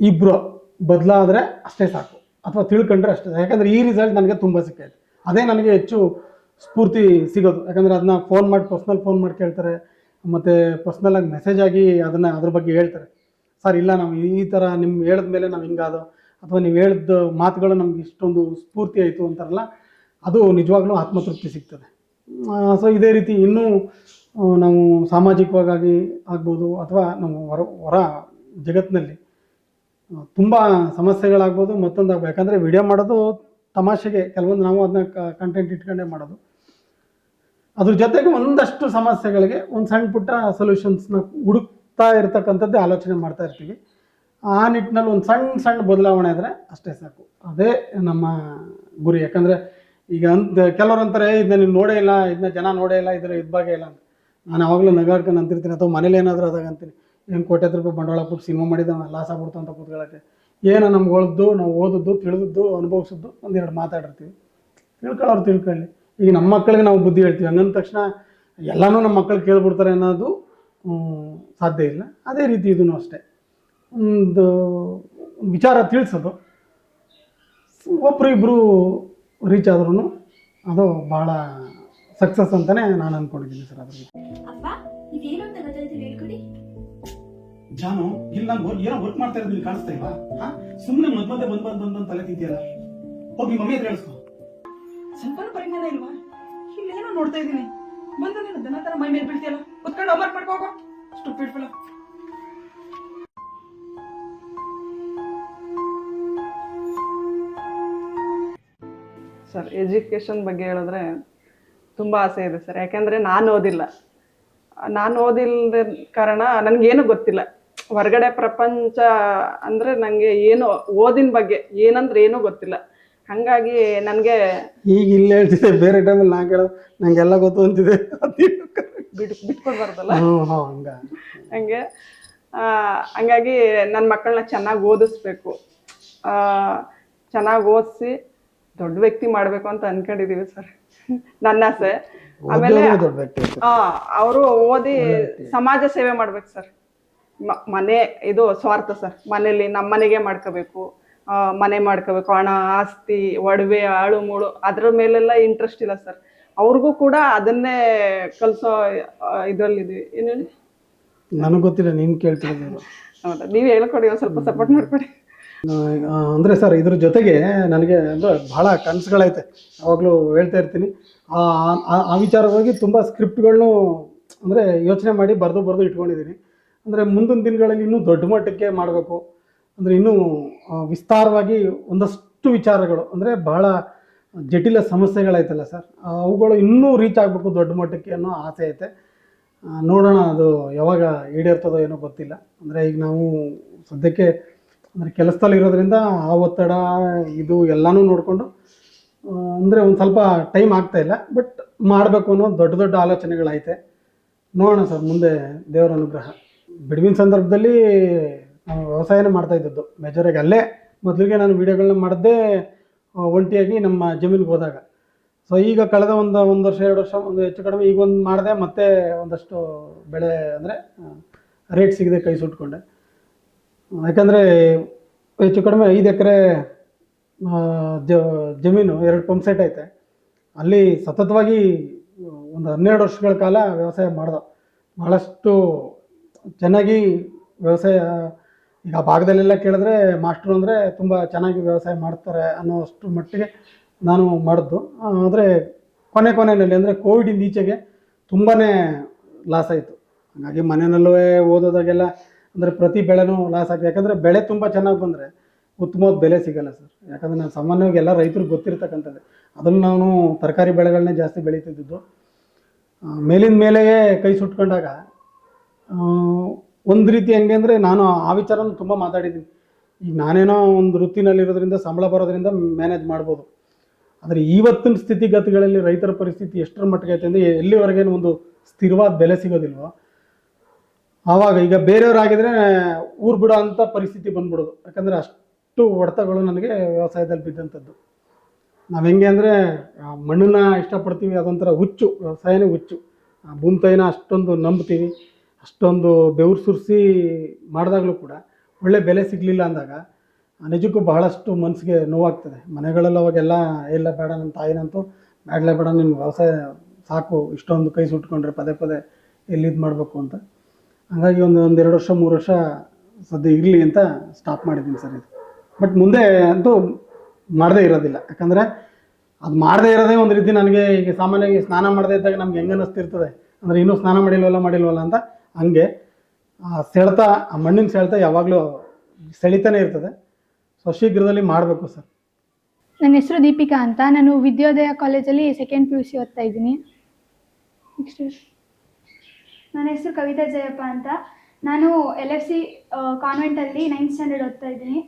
Speaker 2: ಇಬ್ಬರು ಬದಲಾದರೆ ಅಷ್ಟೇ ಸಾಕು. ಅಥವಾ ತಿಳ್ಕೊಂಡ್ರೆ ಅಷ್ಟೇ. ಯಾಕಂದರೆ ಈ ರಿಸಲ್ಟ್ ನನಗೆ ತುಂಬ ಸಿಕ್ಕೈತೆ ಅದೇ ನನಗೆ ಹೆಚ್ಚು ಸ್ಫೂರ್ತಿ ಸಿಗೋದು. ಯಾಕಂದರೆ ಅದನ್ನ ಫೋನ್ ಮಾಡಿ ಪರ್ಸ್ನಲ್ ಫೋನ್ ಮಾಡಿ ಕೇಳ್ತಾರೆ. ಮತ್ತು ಪರ್ಸ್ನಲಾಗಿ ಮೆಸೇಜ್ ಆಗಿ ಅದನ್ನು ಅದ್ರ ಬಗ್ಗೆ ಹೇಳ್ತಾರೆ. ಸರ್, ಇಲ್ಲ, ನಾವು ಈ ಥರ ನಿಮ್ಗೆ ಹೇಳಿದ ಮೇಲೆ ನಾವು ಹಿಂಗಾದೋ, ಅಥವಾ ನೀವು ಹೇಳಿದ ಮಾತುಗಳು ನಮ್ಗೆ ಇಷ್ಟೊಂದು ಸ್ಫೂರ್ತಿ ಆಯಿತು ಅಂತಾರಲ್ಲ, ಅದು ನಿಜವಾಗ್ಲೂ ಆತ್ಮತೃಪ್ತಿ ಸಿಗ್ತದೆ. ಸೊ ಇದೇ ರೀತಿ ಇನ್ನೂ ನಾವು ಸಾಮಾಜಿಕವಾಗಿ ಆಗ್ಬೋದು, ಅಥವಾ ನಾವು ಹೊರ ಹೊರ ಜಗತ್ತಿನಲ್ಲಿ ತುಂಬ ಸಮಸ್ಯೆಗಳಾಗ್ಬೋದು ಮತ್ತೊಂದು ಆಗ್ಬೋದು ಯಾಕಂದರೆ ವಿಡಿಯೋ ಮಾಡೋದು ತಮಾಷೆಗೆ, ಕೆಲವೊಂದು ನಾವು ಅದನ್ನ ಕಂಟೆಂಟ್ ಇಟ್ಕೊಂಡೇ ಮಾಡೋದು. ಅದ್ರ ಜೊತೆಗೆ ಒಂದಷ್ಟು ಸಮಸ್ಯೆಗಳಿಗೆ ಒಂದು ಸಣ್ಣ ಪುಟ್ಟ ಸೊಲ್ಯೂಷನ್ಸ್ನ ಹುಡುಕ್ತಾ ಇರ್ತಕ್ಕಂಥದ್ದೇ ಆಲೋಚನೆ ಮಾಡ್ತಾ ಇರ್ತೀವಿ. ಆ ನಿಟ್ಟಿನಲ್ಲಿ ಒಂದು ಸಣ್ಣ ಸಣ್ಣ ಬದಲಾವಣೆ ಆದರೆ ಅಷ್ಟೇ ಸಾಕು. ಅದೇ ನಮ್ಮ ಗುರಿ. ಯಾಕಂದರೆ ಈಗ ಅಂತ ಕೆಲವರು ಅಂತಾರೆ ಇದನ್ನ ನೀವು ನೋಡೇ ಇಲ್ಲ ಇದನ್ನ ಜನ ನೋಡೇ ಇಲ್ಲ, ಇದರ ಇದ್ದ ಬಗ್ಗೆ ಇಲ್ಲ ನಾನು ಯಾವಾಗಲೂ ನಗಾಡ್ಕೊಂಡು ಅಂತಿರ್ತೀನಿ, ಅಥವಾ ಮನೇಲಿ ಏನಾದರೂ ಅದಾಗ ಅಂತೀನಿ. ಏನು ಕೋಟ್ಯಂತರ ರೂಪಾಯಿ ಬಂಡವಾಳ ಕೊಟ್ಟು ಸಿನಿಮಾ ಮಾಡಿದ ಲಾಸ್ ಆಗ್ಬಿಡ್ತು ಅಂತ ಕೂತ್ಕೊಳ್ಳೋಕ್ಕೆ ಏನೋ ನಮ್ಗೆ ಹೊಳ್ದು ನಾವು ಓದಿದ್ದು, ತಿಳಿದಿದ್ದು, ಅನುಭವಿಸಿದ್ದು ಒಂದೆರಡು ಮಾತಾಡಿರ್ತೀವಿ. ತಿಳ್ಕೊಳ್ಳೋರು ತಿಳ್ಕೊಳ್ಳಿ. ಈಗ ನಮ್ಮ ಮಕ್ಕಳಿಗೆ ನಾವು ಬುದ್ಧಿ ಹೇಳ್ತೀವಿ. ಹಂಗಂದ ತಕ್ಷಣ ಎಲ್ಲನೂ ನಮ್ಮ ಮಕ್ಕಳು ಕೇಳ್ಬಿಡ್ತಾರೆ ಅನ್ನೋದು ಸಾಧ್ಯ ಇಲ್ಲ. ಅದೇ ರೀತಿ ಇದೂ ಅಷ್ಟೇ. ಒಂದು ವಿಚಾರ ತಿಳಿಸೋದು. ಒಬ್ಬರು ಇಬ್ಬರು ರೀಚ್ ಆದ್ರೂ ಅದು ಭಾಳ ಸಕ್ಸಸ್ ಅಂತಲೇ ನಾನು ಅಂದ್ಕೊಂಡಿದ್ದೀನಿ ಸರ್ ಅದ್ರ ಬಗ್ಗೆ
Speaker 4: ಜಾನು ಇಲ್ಲ ನಾನು ಏನೋ ವರ್ಕ್ ಮಾಡ್ತಾ ಇರೋದು ಕಾಣಿಸ್ತಾ ಇಲ್ವಾ? ಹಾ? ಸುಮ್ಮನೆ ಮದ್ ಮಧ್ಯೆ ಬಂದ್ ಬಂದ್ ಬಂದ್ ಬಂದ್ ತಲೆ ತಿಂತೀಯಲ್ಲ. ಹೋಗಿ ಮಮ್ಮಿ ಹತ್ರ ಹೇಳಿಸ್ಕೊ.
Speaker 1: ಸ್ವಲ್ಪ ಪರಿಜ್ಞಾನ ಇಲ್ವಾ? ಇಲ್ಲೇನೋ ನೋಡ್ತಾ ಇದ್ದೀನಿ. ಬಂದ ನೀನು ದನ ತರ ಮೈ ಮೇಲೆ ಬೀಳ್ತೀಯಲ್ಲ? ಕುತ್ಕೊಂಡು ಹೋಮ್ವರ್ಕ್ ಮಾಡ್ಕೋಗೋ ಹೋಗೋ. ಸ್ಟುಪಿಡ್ ಫಿಲ
Speaker 6: ಸರ್ ಎಜುಕೇಷನ್ ಬಗ್ಗೆ ಹೇಳಿದ್ರೆ ತುಂಬ ಆಸೆ ಇದೆ ಸರ್. ಯಾಕೆಂದರೆ ನಾನು ಓದಿಲ್ಲ. ನಾನು ಓದಿಲ್ಲದ ಕಾರಣ ನನಗೇನು ಗೊತ್ತಿಲ್ಲ. ಹೊರಗಡೆ ಪ್ರಪಂಚ ಅಂದರೆ ನನಗೆ ಏನು ಓದಿನ ಬಗ್ಗೆ ಏನಂದ್ರೆ ಏನೂ ಗೊತ್ತಿಲ್ಲ. ಹಾಗಾಗಿ ನನಗೆ
Speaker 2: ಈಗ ಇಲ್ಲಿ ಹೇಳ್ತಿದೆ ಬೇರೆ ಟೈಮಲ್ಲಿ ನಾ ಕೇಳೋದು ನಂಗೆಲ್ಲ ಗೊತ್ತು ಅಂತಿದೆ.
Speaker 6: ಬಿಟ್ಕೊಡ್ಬಾರ್ದಲ್ಲ?
Speaker 2: ಹಂಗ.
Speaker 6: ಹಂಗೆ ಆ, ಹಂಗಾಗಿ ನನ್ನ ಮಕ್ಕಳನ್ನ ಚೆನ್ನಾಗಿ ಓದಿಸ್ಬೇಕು. ಚೆನ್ನಾಗಿ ಓದಿಸಿ ದೊಡ್ಡ ವ್ಯಕ್ತಿ ಮಾಡಬೇಕು ಅಂತ ಅನ್ಕೊಂಡಿದೀವಿ ಸರ್. ನನ್ನ ಆಸೆ. ಆಮೇಲೆ ಅವರು ಓದಿ ಸಮಾಜ ಸೇವೆ ಮಾಡ್ಬೇಕು ಸರ್. ಮನೆ ಇದು ಸ್ವಾರ್ಥ ಸರ್. ಮನೇಲಿ ನಮ್ಮ ಮನೆಗೆ ಮಾಡ್ಕೋಬೇಕು ಮನೆ ಮಾಡ್ಕೋಬೇಕು. ಹಣ ಆಸ್ತಿ ಒಡವೆ ಆಳು ಮೂಳು ಅದ್ರ ಮೇಲೆಲ್ಲ ಇಂಟ್ರೆಸ್ಟ್ ಇಲ್ಲ ಸರ್. ಅವ್ರಿಗೂ ಕೂಡ ಅದನ್ನೇ ಕಲಿಸೋ ಇದರಲ್ಲಿದ್ವಿ. ಏನು ಹೇಳಿ?
Speaker 2: ನನಗೆ ಗೊತ್ತಿಲ್ಲ ನೀನು ಕೇಳ್ತೀನಿ
Speaker 6: ಹೌದಾ? ನೀವು ಹೇಳ್ಕೊಡಿ ಒಂದು ಸ್ವಲ್ಪ ಸಪೋರ್ಟ್ ಮಾಡ್ಕೊಡಿ.
Speaker 2: ಅಂದರೆ ಸರ್ ಇದ್ರ ಜೊತೆಗೆ ನನಗೆ ಅಂದರೆ ಭಾಳ ಕನಸುಗಳೈತೆ. ಯಾವಾಗಲೂ ಹೇಳ್ತಾ ಇರ್ತೀನಿ. ಆ ಆ- ಆ ವಿಚಾರವಾಗಿ ತುಂಬ ಸ್ಕ್ರಿಪ್ಟ್ಗಳನ್ನೂ ಅಂದರೆ ಯೋಚನೆ ಮಾಡಿ ಬರೆದು ಬರೆದು ಇಟ್ಕೊಂಡಿದ್ದೀನಿ. ಅಂದರೆ ಮುಂದಿನ ದಿನಗಳಲ್ಲಿ ಇನ್ನೂ ದೊಡ್ಡ ಮಟ್ಟಕ್ಕೆ ಮಾಡಬೇಕು. ಅಂದರೆ ಇನ್ನೂ ವಿಸ್ತಾರವಾಗಿ ಒಂದಷ್ಟು ವಿಚಾರಗಳು, ಅಂದರೆ ಬಹಳ ಜಟಿಲ ಸಮಸ್ಯೆಗಳೈತಲ್ಲ ಸರ್. ಅವುಗಳು ಇನ್ನೂ ರೀಚ್ ಆಗಬೇಕು ದೊಡ್ಡ ಮಟ್ಟಕ್ಕೆ ಅನ್ನೋ ಆಸೆ ಐತೆ. ನೋಡೋಣ ಅದು ಯಾವಾಗ ಈಡೇರ್ತದೋ ಏನೋ ಗೊತ್ತಿಲ್ಲ. ಅಂದರೆ ಈಗ ನಾವು ಸದ್ಯಕ್ಕೆ, ಅಂದರೆ ಕೆಲಸದಲ್ಲಿ ಇರೋದ್ರಿಂದ ಆ ಒತ್ತಡ, ಇದು ಎಲ್ಲನೂ ನೋಡಿಕೊಂಡು ಅಂದರೆ ಒಂದು ಸ್ವಲ್ಪ ಟೈಮ್ ಆಗ್ತಾ ಇಲ್ಲ. ಬಟ್ ಮಾಡಬೇಕು ಅನ್ನೋ ದೊಡ್ಡ ದೊಡ್ಡ ಆಲೋಚನೆಗಳೈತೆ ನೋಡೋಣ ಸರ್ ಮುಂದೆ ದೇವರ ಅನುಗ್ರಹ. ಬಿಡುವಿನ ಸಂದರ್ಭದಲ್ಲಿ ವ್ಯವಸಾಯನೇ ಮಾಡ್ತಾ ಇದ್ದದ್ದು. ಮೇಜರಾಗಿ ಅಲ್ಲೇ ಮೊದಲಿಗೆ ನಾನು ವೀಡಿಯೋಗಳನ್ನ ಮಾಡಿದ್ದೇ ಒಂಟಿಯಾಗಿ ನಮ್ಮ ಜಮೀನಿಗೆ ಹೋದಾಗ. ಸೊ ಈಗ ಕಳೆದ ಒಂದು ಒಂದು ವರ್ಷ, ಎರಡು ವರ್ಷ, ಒಂದು ಹೆಚ್ಚು ಕಡಿಮೆ ಈಗ ಒಂದು ಮಾಡಿದೆ, ಮತ್ತೆ ಒಂದಷ್ಟು ಬೆಳೆ ಅಂದರೆ ರೇಟ್ ಸಿಗದೆ ಕೈ ಸುಟ್ಕೊಂಡೆ. ಯಾಕಂದರೆ ಹೆಚ್ಚು ಕಡಿಮೆ ಐದು ಎಕರೆ ಜಮೀನು, ಎರಡು ಪಂಪ್ ಸೆಟ್ ಐತೆ. ಅಲ್ಲಿ ಸತತವಾಗಿ ಒಂದು ಹನ್ನೆರಡು ವರ್ಷಗಳ ಕಾಲ ವ್ಯವಸಾಯ ಮಾಡ್ದೆ. ಭಾಳಷ್ಟು ಚೆನ್ನಾಗಿ ವ್ಯವಸಾಯ, ಈಗ ಭಾಗದಲ್ಲೆಲ್ಲ ಕೇಳಿದ್ರೆ ಮಾಸ್ಟ್ರು ಅಂದರೆ ತುಂಬ ಚೆನ್ನಾಗಿ ವ್ಯವಸಾಯ ಮಾಡ್ತಾರೆ ಅನ್ನೋಷ್ಟು ಮಟ್ಟಿಗೆ ನಾನು ಮಾಡಿದ್ದು. ಆದರೆ ಕೊನೆ ಕೊನೆಯಲ್ಲಿ ಅಂದರೆ ಕೋವಿಡಿಂದ ಈಚೆಗೆ ತುಂಬಾ ಲಾಸ್ ಆಯಿತು. ಹಾಗಾಗಿ ಮನೆಯಲ್ಲೂ ಓದೋದಾಗೆಲ್ಲ ಅಂದರೆ ಪ್ರತಿ ಬೆಳೆನೂ ಲಾಸ್ ಆಗಿದೆ. ಯಾಕಂದರೆ ಬೆಳೆ ತುಂಬ ಚೆನ್ನಾಗಿ ಬಂದರೆ ಉತ್ತಮವಾದ ಬೆಲೆ ಸಿಗಲ್ಲ ಸರ್. ಯಾಕಂದರೆ ನಾನು ಸಾಮಾನ್ಯವಾಗಿ ಎಲ್ಲ ರೈತರಿಗೆ ಗೊತ್ತಿರ್ತಕ್ಕಂಥದ್ದು. ಅದನ್ನು ನಾನು ತರಕಾರಿ ಬೆಳೆಗಳನ್ನೇ ಜಾಸ್ತಿ ಬೆಳೀತಿದ್ದು ಮೇಲಿನ ಮೇಲೆಯೇ ಕೈ ಸುಟ್ಕೊಂಡಾಗ ಒಂದು ರೀತಿ ಹೆಂಗೆ ಅಂದರೆ ನಾನು ಆ ವಿಚಾರನೂ ತುಂಬ ಮಾತಾಡಿದ್ದೀನಿ. ಈಗ ನಾನೇನೋ ಒಂದು ವೃತ್ತಿನಲ್ಲಿರೋದ್ರಿಂದ, ಸಂಬಳ ಬರೋದ್ರಿಂದ ಮ್ಯಾನೇಜ್ ಮಾಡ್ಬೋದು. ಆದರೆ ಇವತ್ತಿನ ಸ್ಥಿತಿಗತಿಗಳಲ್ಲಿ ರೈತರ ಪರಿಸ್ಥಿತಿ ಎಷ್ಟರ ಮಟ್ಟಿಗೆ ಐತೆ ಅಂದರೆ ಎಲ್ಲಿವರೆಗೇನು ಒಂದು ಸ್ಥಿರವಾದ ಬೆಲೆ ಸಿಗೋದಿಲ್ವೋ, ಆವಾಗ ಈಗ ಬೇರೆಯವರಾಗಿದ್ರೆ ಊರು ಬಿಡೋ ಅಂಥ ಪರಿಸ್ಥಿತಿ ಬಂದ್ಬಿಡೋದು. ಯಾಕಂದರೆ ಅಷ್ಟು ಹೊಡೆತಗಳು ನನಗೆ ವ್ಯವಸಾಯದಲ್ಲಿ ಬಿದ್ದಂಥದ್ದು. ನಾವು ಹೆಂಗೆ ಅಂದರೆ ಮಣ್ಣನ್ನ ಇಷ್ಟಪಡ್ತೀವಿ, ಅದೊಂಥರ ಹುಚ್ಚು, ವ್ಯವಸಾಯನೇ ಹುಚ್ಚು. ಭೂಮಿ ತಾಯಿನ ಅಷ್ಟೊಂದು ನಂಬ್ತೀವಿ. ಅಷ್ಟೊಂದು ಬೆವರು ಸುರಿಸಿ ಮಾಡಿದಾಗಲೂ ಕೂಡ ಒಳ್ಳೆ ಬೆಲೆ ಸಿಗಲಿಲ್ಲ ಅಂದಾಗ ನಿಜಕ್ಕೂ ಬಹಳಷ್ಟು ಮನಸ್ಸಿಗೆ ನೋವಾಗ್ತದೆ. ಮನೆಗಳಲ್ಲಿ ಅವಾಗೆಲ್ಲ ಎಲ್ಲ ಬೇಡ ನನ್ನ ತಾಯಿನಂತೂ ಬೇಡಲೇ ಬೇಡ ನಿನ್ನ ವ್ಯವಸಾಯ ಸಾಕು, ಇಷ್ಟೊಂದು ಕೈ ಸುಟ್ಕೊಂಡ್ರೆ ಪದೇ ಪದೇ ಎಲ್ಲಿ ಇದು ಮಾಡಬೇಕು ಅಂತ. ಹಾಗಾಗಿ ಒಂದು ಒಂದೆರಡು ವರ್ಷ, ಮೂರು ವರ್ಷ ಸದ್ಯ ಇರಲಿ ಅಂತ ಸ್ಟಾಪ್ ಮಾಡಿದ್ದೀನಿ ಸರ್ ಇದು. ಬಟ್ ಮುಂದೆ ಅಂತೂ ಮಾಡದೇ ಇರೋದಿಲ್ಲ. ಯಾಕಂದರೆ ಅದು ಮಾಡದೇ ಇರೋದೇ ಒಂದು ರೀತಿ ನನಗೆ ಈಗ ಸಾಮಾನ್ಯವಾಗಿ ಸ್ನಾನ ಮಾಡದೇ ಇದ್ದಾಗ ನಮ್ಗೆ ಹೆಂಗೆ ಅನ್ನಿಸ್ತಿರ್ತದೆ ಅಂದರೆ ಇನ್ನೂ ಸ್ನಾನ ಮಾಡಿಲ್ವಲ್ಲ ಮಾಡಿಲ್ವಲ್ಲ ಅಂತ ಹಂಗೆ ಆ ಸೆಳೆತ ಆ ಮಣ್ಣಿನ ಸೆಳೆತ ಯಾವಾಗಲೂ ಸೆಳಿತಾನೆ ಇರ್ತದೆ. ಸೊ ಶೀಘ್ರದಲ್ಲಿ ಮಾಡಬೇಕು ಸರ್.
Speaker 7: ನನ್ನ ಹೆಸರು ದೀಪಿಕಾ ಅಂತ. ನಾನು ವಿದ್ಯೋದಯ ಕಾಲೇಜಲ್ಲಿ ಸೆಕೆಂಡ್ ಪಿ ಯು ಸಿ ಓದ್ತಾ ಇದ್ದೀನಿ. ನೆಕ್ಸ್ಟ್ ನನ್ನ ಹೆಸರು ಕವಿತಾ ಜಯಪ್ಪ ಅಂತ. ನಾನು ಎಲ್ ಎಫ್ ಸಿ ಕಾನ್ವೆಂಟಲ್ಲಿ ನೈನ್ತ್ ಸ್ಟ್ಯಾಂಡರ್ಡ್ ಓದ್ತಾ ಇದ್ದೀನಿ.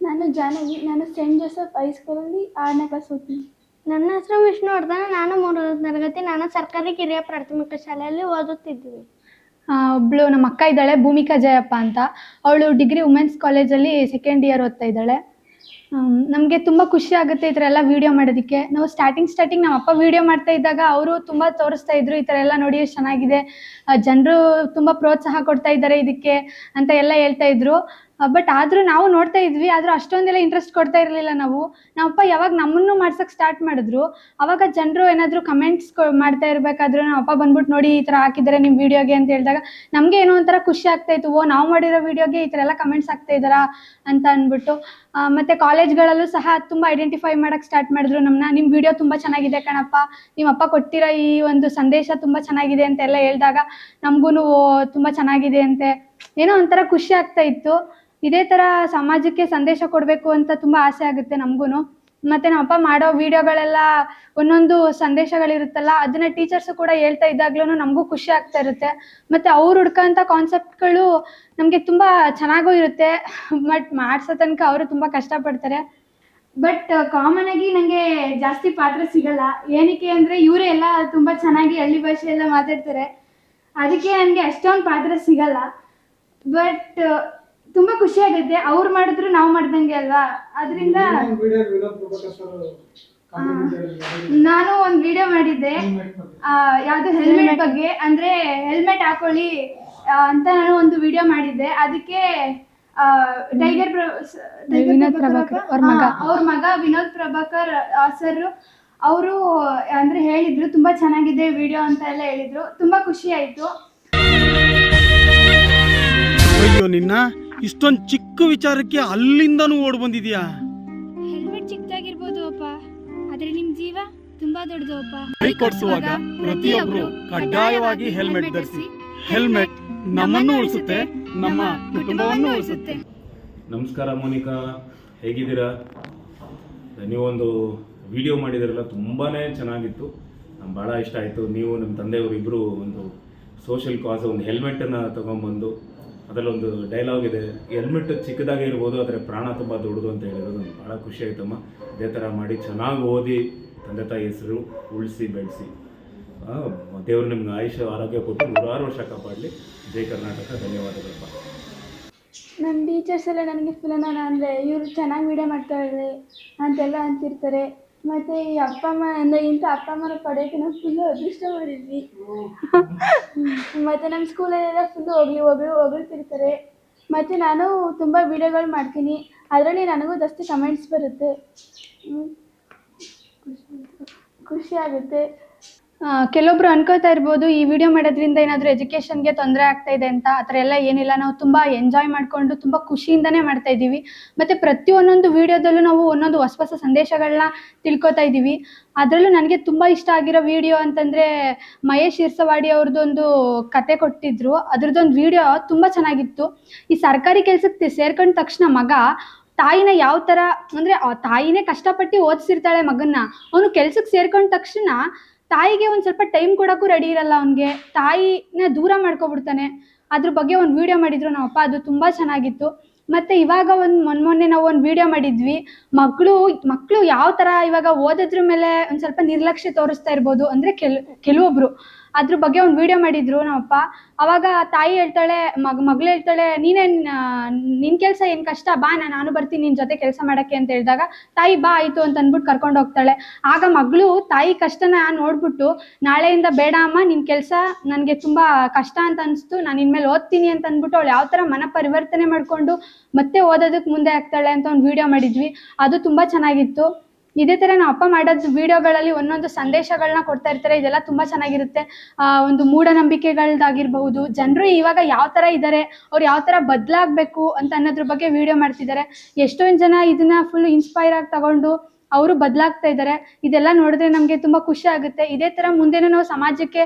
Speaker 5: ನಾನು ಜಾನವಿ ನಾನು ಸೆಂಟ್ ಜೋಸೆಫ್ ಹೈಸ್ಕೂಲಲ್ಲಿ ಆರನೇ ಕ್ಲಾಸ್ ಓದ್ತೀನಿ. ನನ್ನ ಹೆಸರು ವಿಷ್ಣುವರ್ಧನ. ನಾನು ಮೂರನೇ ತರಗತಿ. ನಾನು ಸರ್ಕಾರಿ ಕಿರಿಯ ಪ್ರಾಥಮಿಕ ಶಾಲೆಯಲ್ಲಿ ಓದುತ್ತಿದ್ದೀವಿ.
Speaker 7: ಒಬ್ಬಳು ನಮ್ಮ ಅಕ್ಕ ಇದ್ದಾಳೆ, ಭೂಮಿಕಾ ಜಯಪ್ಪ ಅಂತ. ಅವಳು ಡಿಗ್ರಿ ವುಮೆನ್ಸ್ ಕಾಲೇಜಲ್ಲಿ ಸೆಕೆಂಡ್ ಇಯರ್ ಓದ್ತಾ ಇದ್ದಾಳೆ. ನಮಗೆ ತುಂಬ ಖುಷಿ ಆಗುತ್ತೆ ಈ ಥರ ಎಲ್ಲ ವೀಡಿಯೋ ಮಾಡೋದಕ್ಕೆ. ನಾವು ಸ್ಟಾರ್ಟಿಂಗ್ ಸ್ಟಾರ್ಟಿಂಗ್ ನಮ್ಮ ಅಪ್ಪ ವೀಡಿಯೋ ಮಾಡ್ತಾ ಇದ್ದಾಗ ಅವರು ತುಂಬ ತೋರಿಸ್ತಾ ಇದ್ರು, ಈ ಥರ ಎಲ್ಲ ನೋಡಿ ಚೆನ್ನಾಗಿದೆ. ಜನರು ತುಂಬ ಪ್ರೋತ್ಸಾಹ ಕೊಡ್ತಾ ಇದ್ದಾರೆ ಇದಕ್ಕೆ ಅಂತ ಎಲ್ಲ ಹೇಳ್ತಾ ಇದ್ರು. ಬಟ್ ಆದ್ರೂ ನಾವು ನೋಡ್ತಾ ಇದ್ವಿ, ಆದ್ರೂ ಅಷ್ಟೊಂದೆಲ್ಲ ಇಂಟ್ರೆಸ್ಟ್ ಕೊಡ್ತಾ ಇರಲಿಲ್ಲ ನಾವು. ನಮ್ಮಪ್ಪ ಯಾವಾಗ ನಮ್ಮನ್ನು ಮಾಡ್ಸಕ್ ಸ್ಟಾರ್ಟ್ ಮಾಡಿದ್ರು, ಅವಾಗ ಜನರು ಏನಾದ್ರು ಕಮೆಂಟ್ಸ್ ಮಾಡ್ತಾ ಇರ್ಬೇಕಾದ್ರೂ ನಮ್ಮ ಅಪ್ಪ ಬಂದ್ಬಿಟ್ಟು ನೋಡಿ ಈ ತರ ಹಾಕಿದ್ದಾರೆ ನಿಮ್ ವಿಡಿಯೋಗೆ ಅಂತ ಹೇಳಿದಾಗ, ನಮ್ಗೆ ಏನೋ ಒಂಥರ ಖುಷಿ ಆಗ್ತಾ ಇತ್ತು, ಓ ನಾವು ಮಾಡಿರೋ ವಿಡಿಯೋಗೆ ಈ ತರ ಎಲ್ಲ ಕಮೆಂಟ್ಸ್ ಆಗ್ತಾ ಇದ್ದಾರಾ ಅಂತ ಅನ್ಬಿಟ್ಟು ಮತ್ತೆ ಕಾಲೇಜ್ಗಳಲ್ಲೂ ಸಹ ತುಂಬಾ ಐಡೆಂಟಿಫೈ ಮಾಡಕ್ ಸ್ಟಾರ್ಟ್ ಮಾಡಿದ್ರು ನಮ್ಮನ್ನ ನಿಮ್ ವಿಡಿಯೋ ತುಂಬಾ ಚೆನ್ನಾಗಿದೆ ಕಣಪ್ಪ. ನಿಮ್ಮ ಅಪ್ಪ ಕೊಟ್ಟಿರೋ ಈ ಒಂದು ಸಂದೇಶ ತುಂಬಾ ಚೆನ್ನಾಗಿದೆ ಅಂತ ಅಂತೆಲ್ಲ ಹೇಳಿದಾಗ ನಮಗೂ ತುಂಬಾ ಚೆನ್ನಾಗಿದೆ ಅಂತೆ. ಏನೋ ಒಂಥರ ಖುಷಿ ಆಗ್ತಾ ಇತ್ತು. ಇದೇ ತರ ಸಮಾಜಕ್ಕೆ ಸಂದೇಶ ಕೊಡಬೇಕು ಅಂತ ತುಂಬಾ ಆಸೆ ಆಗುತ್ತೆ ನಮಗೂ ಮತ್ತೆ ನಮ್ಮಪ್ಪ ಮಾಡೋ ವಿಡಿಯೋಗಳೆಲ್ಲ ಒಂದೊಂದು ಸಂದೇಶಗಳಿರುತ್ತಲ್ಲ, ಅದನ್ನ ಟೀಚರ್ಸ್ ಕೂಡ ಹೇಳ್ತಾ ಇದ್ದಾಗ್ಲೂ ನಮಗೂ ಖುಷಿ ಆಗ್ತಾ ಇರುತ್ತೆ. ಮತ್ತೆ ಅವ್ರು ಹುಡ್ಕೋಂಥ ಕಾನ್ಸೆಪ್ಟ್ಗಳು ನಮಗೆ ತುಂಬಾ ಚೆನ್ನಾಗೂ ಇರುತ್ತೆ ಬಟ್ ಮಾಡ್ಸೋ ತನಕ ಅವರು ತುಂಬ ಕಷ್ಟಪಡ್ತಾರೆ. ಬಟ್ ಕಾಮನ್ ಆಗಿ ನನಗೆ ಜಾಸ್ತಿ ಪಾತ್ರ ಸಿಗಲ್ಲ. ಏನಕ್ಕೆ ಅಂದ್ರೆ ಇವರೇ ಎಲ್ಲ ತುಂಬಾ ಚೆನ್ನಾಗಿ ಹಳ್ಳಿ ಭಾಷೆ ಎಲ್ಲ ಮಾತಾಡ್ತಾರೆ. ಅದಕ್ಕೆ ನನಗೆ ಅಷ್ಟೊಂದು ಪಾತ್ರ ಸಿಗಲ್ಲ. ಬಟ್ ತುಂಬ ಖುಷಿ ಆಗುತ್ತೆ ಅವ್ರು ಮಾಡಿದ್ರು ನಾವು ಮಾಡ್ದಂಗೆ ಅಲ್ವಾ? ಅದರಿಂದ ನಾನು ಒಂದು ವಿಡಿಯೋ ಮಾಡಿದ್ದೆ. ಆ, ಯಾವ್ದು ಹೆಲ್ಮೆಟ್ ಬಗ್ಗೆ? ಅಂದ್ರೆ ಹೆಲ್ಮೆಟ್ ಹಾಕೊಳ್ಳಿ ಅಂತ ನಾನು ಒಂದು ವಿಡಿಯೋ ಮಾಡಿದ್ದೆ. ಅದಕ್ಕೆ ಆ, ಟೈಗರ್ ಅವ್ರ ಮಗ. ವಿನೋದ್ ಪ್ರಭಾಕರ್ ಸರ್. ಅವರು ಅಂದ್ರೆ ಹೇಳಿದ್ರು ತುಂಬಾ ಚೆನ್ನಾಗಿದೆ ವಿಡಿಯೋ ಅಂತ ಎಲ್ಲ ಹೇಳಿದ್ರು. ತುಂಬಾ ಖುಷಿ ಆಯ್ತು.
Speaker 2: ಅಯ್ಯೋ ನಿನ್ನ ಇಷ್ಟೊಂದು ಚಿಕ್ಕ ವಿಚಾರಕ್ಕೆ ಅಲ್ಲಿಂದನೂ ಓಡ್ ಬಂದಿದ್ಯಾ?
Speaker 3: ಹೆಲ್ಮೆಟ್ ಚಿಕ್ಕದಾಗಿರ್ಬೋದು ಅಪ್ಪ. ಆದ್ರೆ ನಿಮ್ ಜೀವ ತುಂಬಾ ದೊಡ್ಡದು ಅಪ್ಪ
Speaker 2: ಬೈಕ್ ಓಡಿಸುವಾಗ ಪ್ರತಿಯೊಬ್ರು ಕಡ್ಡಾಯವಾಗಿ ಹೆಲ್ಮೆಟ್ ಧರಿಸಿ. ಹೆಲ್ಮೆಟ್ ನಮ್ಮನ್ನು ಉಳಿಸುತ್ತೆ ನಮ್ಮ ಕುಟುಂಬವನ್ನು ಉಳಿಸುತ್ತೆ.
Speaker 8: ನಮಸ್ಕಾರ ಮೋನಿಕಾ. ಹೇಗಿದ್ದೀರಾ? ನೀವೊಂದು ವಿಡಿಯೋ ಮಾಡಿದಿರಲ್ಲ ತುಂಬಾ ಚೆನ್ನಾಗಿತ್ತು. ನಂಗೆ ಭಾಳ ಇಷ್ಟ ಆಯಿತು. ನೀವು ನಮ್ಮ ತಂದೆಯವರು ಇಬ್ಬರು ಒಂದು ಸೋಷಿಯಲ್ ಕಾಸ್ ಒಂದು ಹೆಲ್ಮೆಟನ್ನು ತೊಗೊಂಬಂದು ಅದರಲ್ಲೊಂದು ಡೈಲಾಗ್ ಇದೆ. ಹೆಲ್ಮೆಟ್ ಚಿಕ್ಕದಾಗೆ ಇರ್ಬೋದು, ಆದರೆ ಪ್ರಾಣ ತುಂಬ ದೊಡ್ಡದು ಅಂತ ಹೇಳಿರೋದು ನನಗೆ ಭಾಳ ಖುಷಿ ಆಯ್ತಮ್ಮ ಇದೇ ಥರ ಮಾಡಿ ಚೆನ್ನಾಗಿ ಓದಿ ತಂದೆ ತಾಯಿ ಹೆಸರು ಉಳಿಸಿ ಬೆಳೆಸಿ. ದೇವರು ನಿಮ್ಗೆ ಆಯುಷ, ಆರೋಗ್ಯ ಕೊಟ್ಟು ನೂರಾರು ವರ್ಷ ಕಾಪಾಡಲಿ. ಜೈ ಕರ್ನಾಟಕ, ಧನ್ಯವಾದಗಳಪ್ಪ.
Speaker 5: ನನ್ನ ಟೀಚರ್ಸ್ ಎಲ್ಲ ನನಗೆ ಫುಲ್ ಅಂದರೆ ಇವರು ಚೆನ್ನಾಗಿ ವಿಡಿಯೋ ಮಾಡ್ತಾರೆ ಅಂತೆಲ್ಲ ಅಂತಿರ್ತಾರೆ. ಮತ್ತು ಈ ಅಪ್ಪ ಅಮ್ಮ ಅಂದರೆ ಇಂಥ ಅಪ್ಪ ಅಮ್ಮನ ಪಡೆಯೋಕೆ ನಾವು ಫುಲ್ಲು ಅದೃಷ್ಟ ಮಾಡಿದ್ವಿ ಮತ್ತೆ ನಮ್ಮ ಸ್ಕೂಲಲ್ಲೆಲ್ಲ ಫುಲ್ಲು ಹೋಗ್ಲಿ ಹೋಗ್ಲಿ ಹೊಗಳ್ತಿರ್ತಾರೆ ಮತ್ತು ನಾನು ತುಂಬ ವಿಡಿಯೋಗಳು ಮಾಡ್ತೀನಿ. ಅದರಲ್ಲಿ ನನಗೂ ಜಾಸ್ತಿ ಕಮೆಂಟ್ಸ್ ಬರುತ್ತೆ. ಖುಷಿ ಆಗುತ್ತೆ.
Speaker 7: ಕೆಲವೊಬ್ರು ಅನ್ಕೋತಾ ಇರ್ಬೋದು, ಈ ವಿಡಿಯೋ ಮಾಡೋದ್ರಿಂದ ಏನಾದರೂ ಎಜುಕೇಷನ್ಗೆ ತೊಂದರೆ ಆಗ್ತಾ ಇದೆ ಅಂತ, ಆ ಥರ ಎಲ್ಲ ಏನಿಲ್ಲ. ನಾವು ತುಂಬ ಎಂಜಾಯ್ ಮಾಡಿಕೊಂಡು, ತುಂಬ ಖುಷಿಯಿಂದನೇ ಮಾಡ್ತಾ ಇದ್ದೀವಿ. ಮತ್ತು ಪ್ರತಿ ಒಂದೊಂದು ವಿಡಿಯೋದಲ್ಲೂ ನಾವು ಒಂದೊಂದು ಹೊಸ ಹೊಸ ಸಂದೇಶಗಳನ್ನ ತಿಳ್ಕೊತಾ ಇದ್ದೀವಿ. ಅದರಲ್ಲೂ ನನಗೆ ತುಂಬ ಇಷ್ಟ ಆಗಿರೋ ವಿಡಿಯೋ ಅಂತಂದರೆ ಮಹೇಶ್ ಇರ್ಸವಾಡಿ ಅವ್ರದ್ದೊಂದು ಕತೆ ಕೊಟ್ಟಿದ್ರು. ಅದ್ರದ್ದೊಂದು ವಿಡಿಯೋ ತುಂಬ ಚೆನ್ನಾಗಿತ್ತು. ಈ ಸರ್ಕಾರಿ ಕೆಲಸಕ್ಕೆ ಸೇರ್ಕೊಂಡ ತಕ್ಷಣ ಮಗ ತಾಯಿನ ಯಾವ ಥರ, ಅಂದರೆ ತಾಯಿನೇ ಕಷ್ಟಪಟ್ಟು ಓದಿಸಿರ್ತಾಳೆ ಮಗನ್ನ. ಅವನು ಕೆಲ್ಸಕ್ಕೆ ಸೇರ್ಕೊಂಡ ತಕ್ಷಣ ತಾಯಿಗೆ ಒಂದು ಸ್ವಲ್ಪ ಟೈಮ್ ಕೊಡೋಕ್ಕೂ ರೆಡಿ ಇರಲ್ಲ ಅವನಿಗೆ. ತಾಯಿನ ದೂರ ಮಾಡ್ಕೊಬಿಡ್ತಾನೆ. ಅದ್ರ ಬಗ್ಗೆ ಒಂದು ವಿಡಿಯೋ ಮಾಡಿದ್ರು ನಮ್ಮ ಅಪ್ಪ ಅದು ತುಂಬ ಚೆನ್ನಾಗಿತ್ತು. ಮತ್ತು ಇವಾಗ ಒಂದು ಮೊನ್ನೆ ಮೊನ್ನೆ ನಾವು ಒಂದು ವಿಡಿಯೋ ಮಾಡಿದ್ವಿ. ಮಕ್ಕಳು ಮಕ್ಕಳು ಯಾವ ಥರ ಇವಾಗ ಓದೋದ್ರ ಮೇಲೆ ಒಂದು ಸ್ವಲ್ಪ ನಿರ್ಲಕ್ಷ್ಯ ತೋರಿಸ್ತಾ ಇರ್ಬೋದು ಅಂದರೆ ಕೆಲ, ಕೆಲವೊಬ್ರು. ಅದ್ರ ಬಗ್ಗೆ ಒಂದು ವಿಡಿಯೋ ಮಾಡಿದ್ರು ನಮ್ಮಪ್ಪ. ಅವಾಗ ತಾಯಿ ಹೇಳ್ತಾಳೆ, ಮಗ್, ಮಗಳು ಹೇಳ್ತಾಳೆ ನೀನೇನ್ ನಿನ್ ಕೆಲಸ ಏನ್ ಕಷ್ಟ? ಬಾ, ನಾ- ನಾನು ಬರ್ತೀನಿ ನಿನ್ ಜೊತೆ ಕೆಲಸ ಮಾಡಕ್ಕೆ ಅಂತ ಹೇಳಿದಾಗ, ತಾಯಿ ಬಾ, ಆಯ್ತು ಅಂತ ಅಂದ್ಬಿಟ್ಟು ಕರ್ಕೊಂಡು ಹೋಗ್ತಾಳೆ. ಆಗ ಮಗಳು ತಾಯಿ ಕಷ್ಟನ ನೋಡ್ಬಿಟ್ಟು, ನಾಳೆಯಿಂದ ಬೇಡ ಅಮ್ಮ, ನಿನ್ ಕೆಲಸ ನನಗೆ ತುಂಬಾ ಕಷ್ಟ ಅಂತ ಅನ್ಸ್ತು, ನಾನು ಇನ್ಮೇಲೆ ಓದ್ತೀನಿ ಅಂತ ಅಂದ್ಬಿಟ್ಟು ಅವಳು ಯಾವ ತರ ಮನ ಪರಿವರ್ತನೆ ಮಾಡ್ಕೊಂಡು ಮತ್ತೆ ಓದೋದಕ್ಕೆ ಮುಂದೆ ಆಗ್ತಾಳೆ ಅಂತ ಒಂದು ವಿಡಿಯೋ ಮಾಡಿದ್ವಿ. ಅದು ತುಂಬಾ ಚೆನ್ನಾಗಿತ್ತು. ಇದೇ ತರ ನಮ್ಮ ಅಪ್ಪ ಮಾಡೋದು ವಿಡಿಯೋಗಳಲ್ಲಿ ಒಂದೊಂದು ಸಂದೇಶಗಳನ್ನ ಕೊಡ್ತಾ ಇರ್ತಾರೆ. ಇದೆಲ್ಲ ತುಂಬಾ ಚೆನ್ನಾಗಿರುತ್ತೆ. ಆ, ಒಂದು ಮೂಢನಂಬಿಕೆಗಳದ್ದಾಗಿರ್ಬಹುದು ಜನರು ಇವಾಗ ಯಾವ ತರ ಇದ್ದಾರೆ ಅವ್ರು ಯಾವ ತರ ಬದಲಾಗಬೇಕು ಅಂತ ಅನ್ನೋದ್ರ ಬಗ್ಗೆ ವಿಡಿಯೋ ಮಾಡ್ತಿದ್ದಾರೆ ಎಷ್ಟೊಂದು ಜನ ಇದನ್ನ ಫುಲ್ ಇನ್ಸ್ಪೈರ್ ಆಗಿ ತಗೊಂಡು ಅವರು ಬದಲಾಗ್ತಾ ಇದ್ದಾರೆ ಇದೆಲ್ಲ ನೋಡಿದ್ರೆ ನಮಗೆ ತುಂಬ ಖುಷಿ ಆಗುತ್ತೆ. ಇದೇ ಥರ ಮುಂದೆನೂ ನಾವು ಸಮಾಜಕ್ಕೆ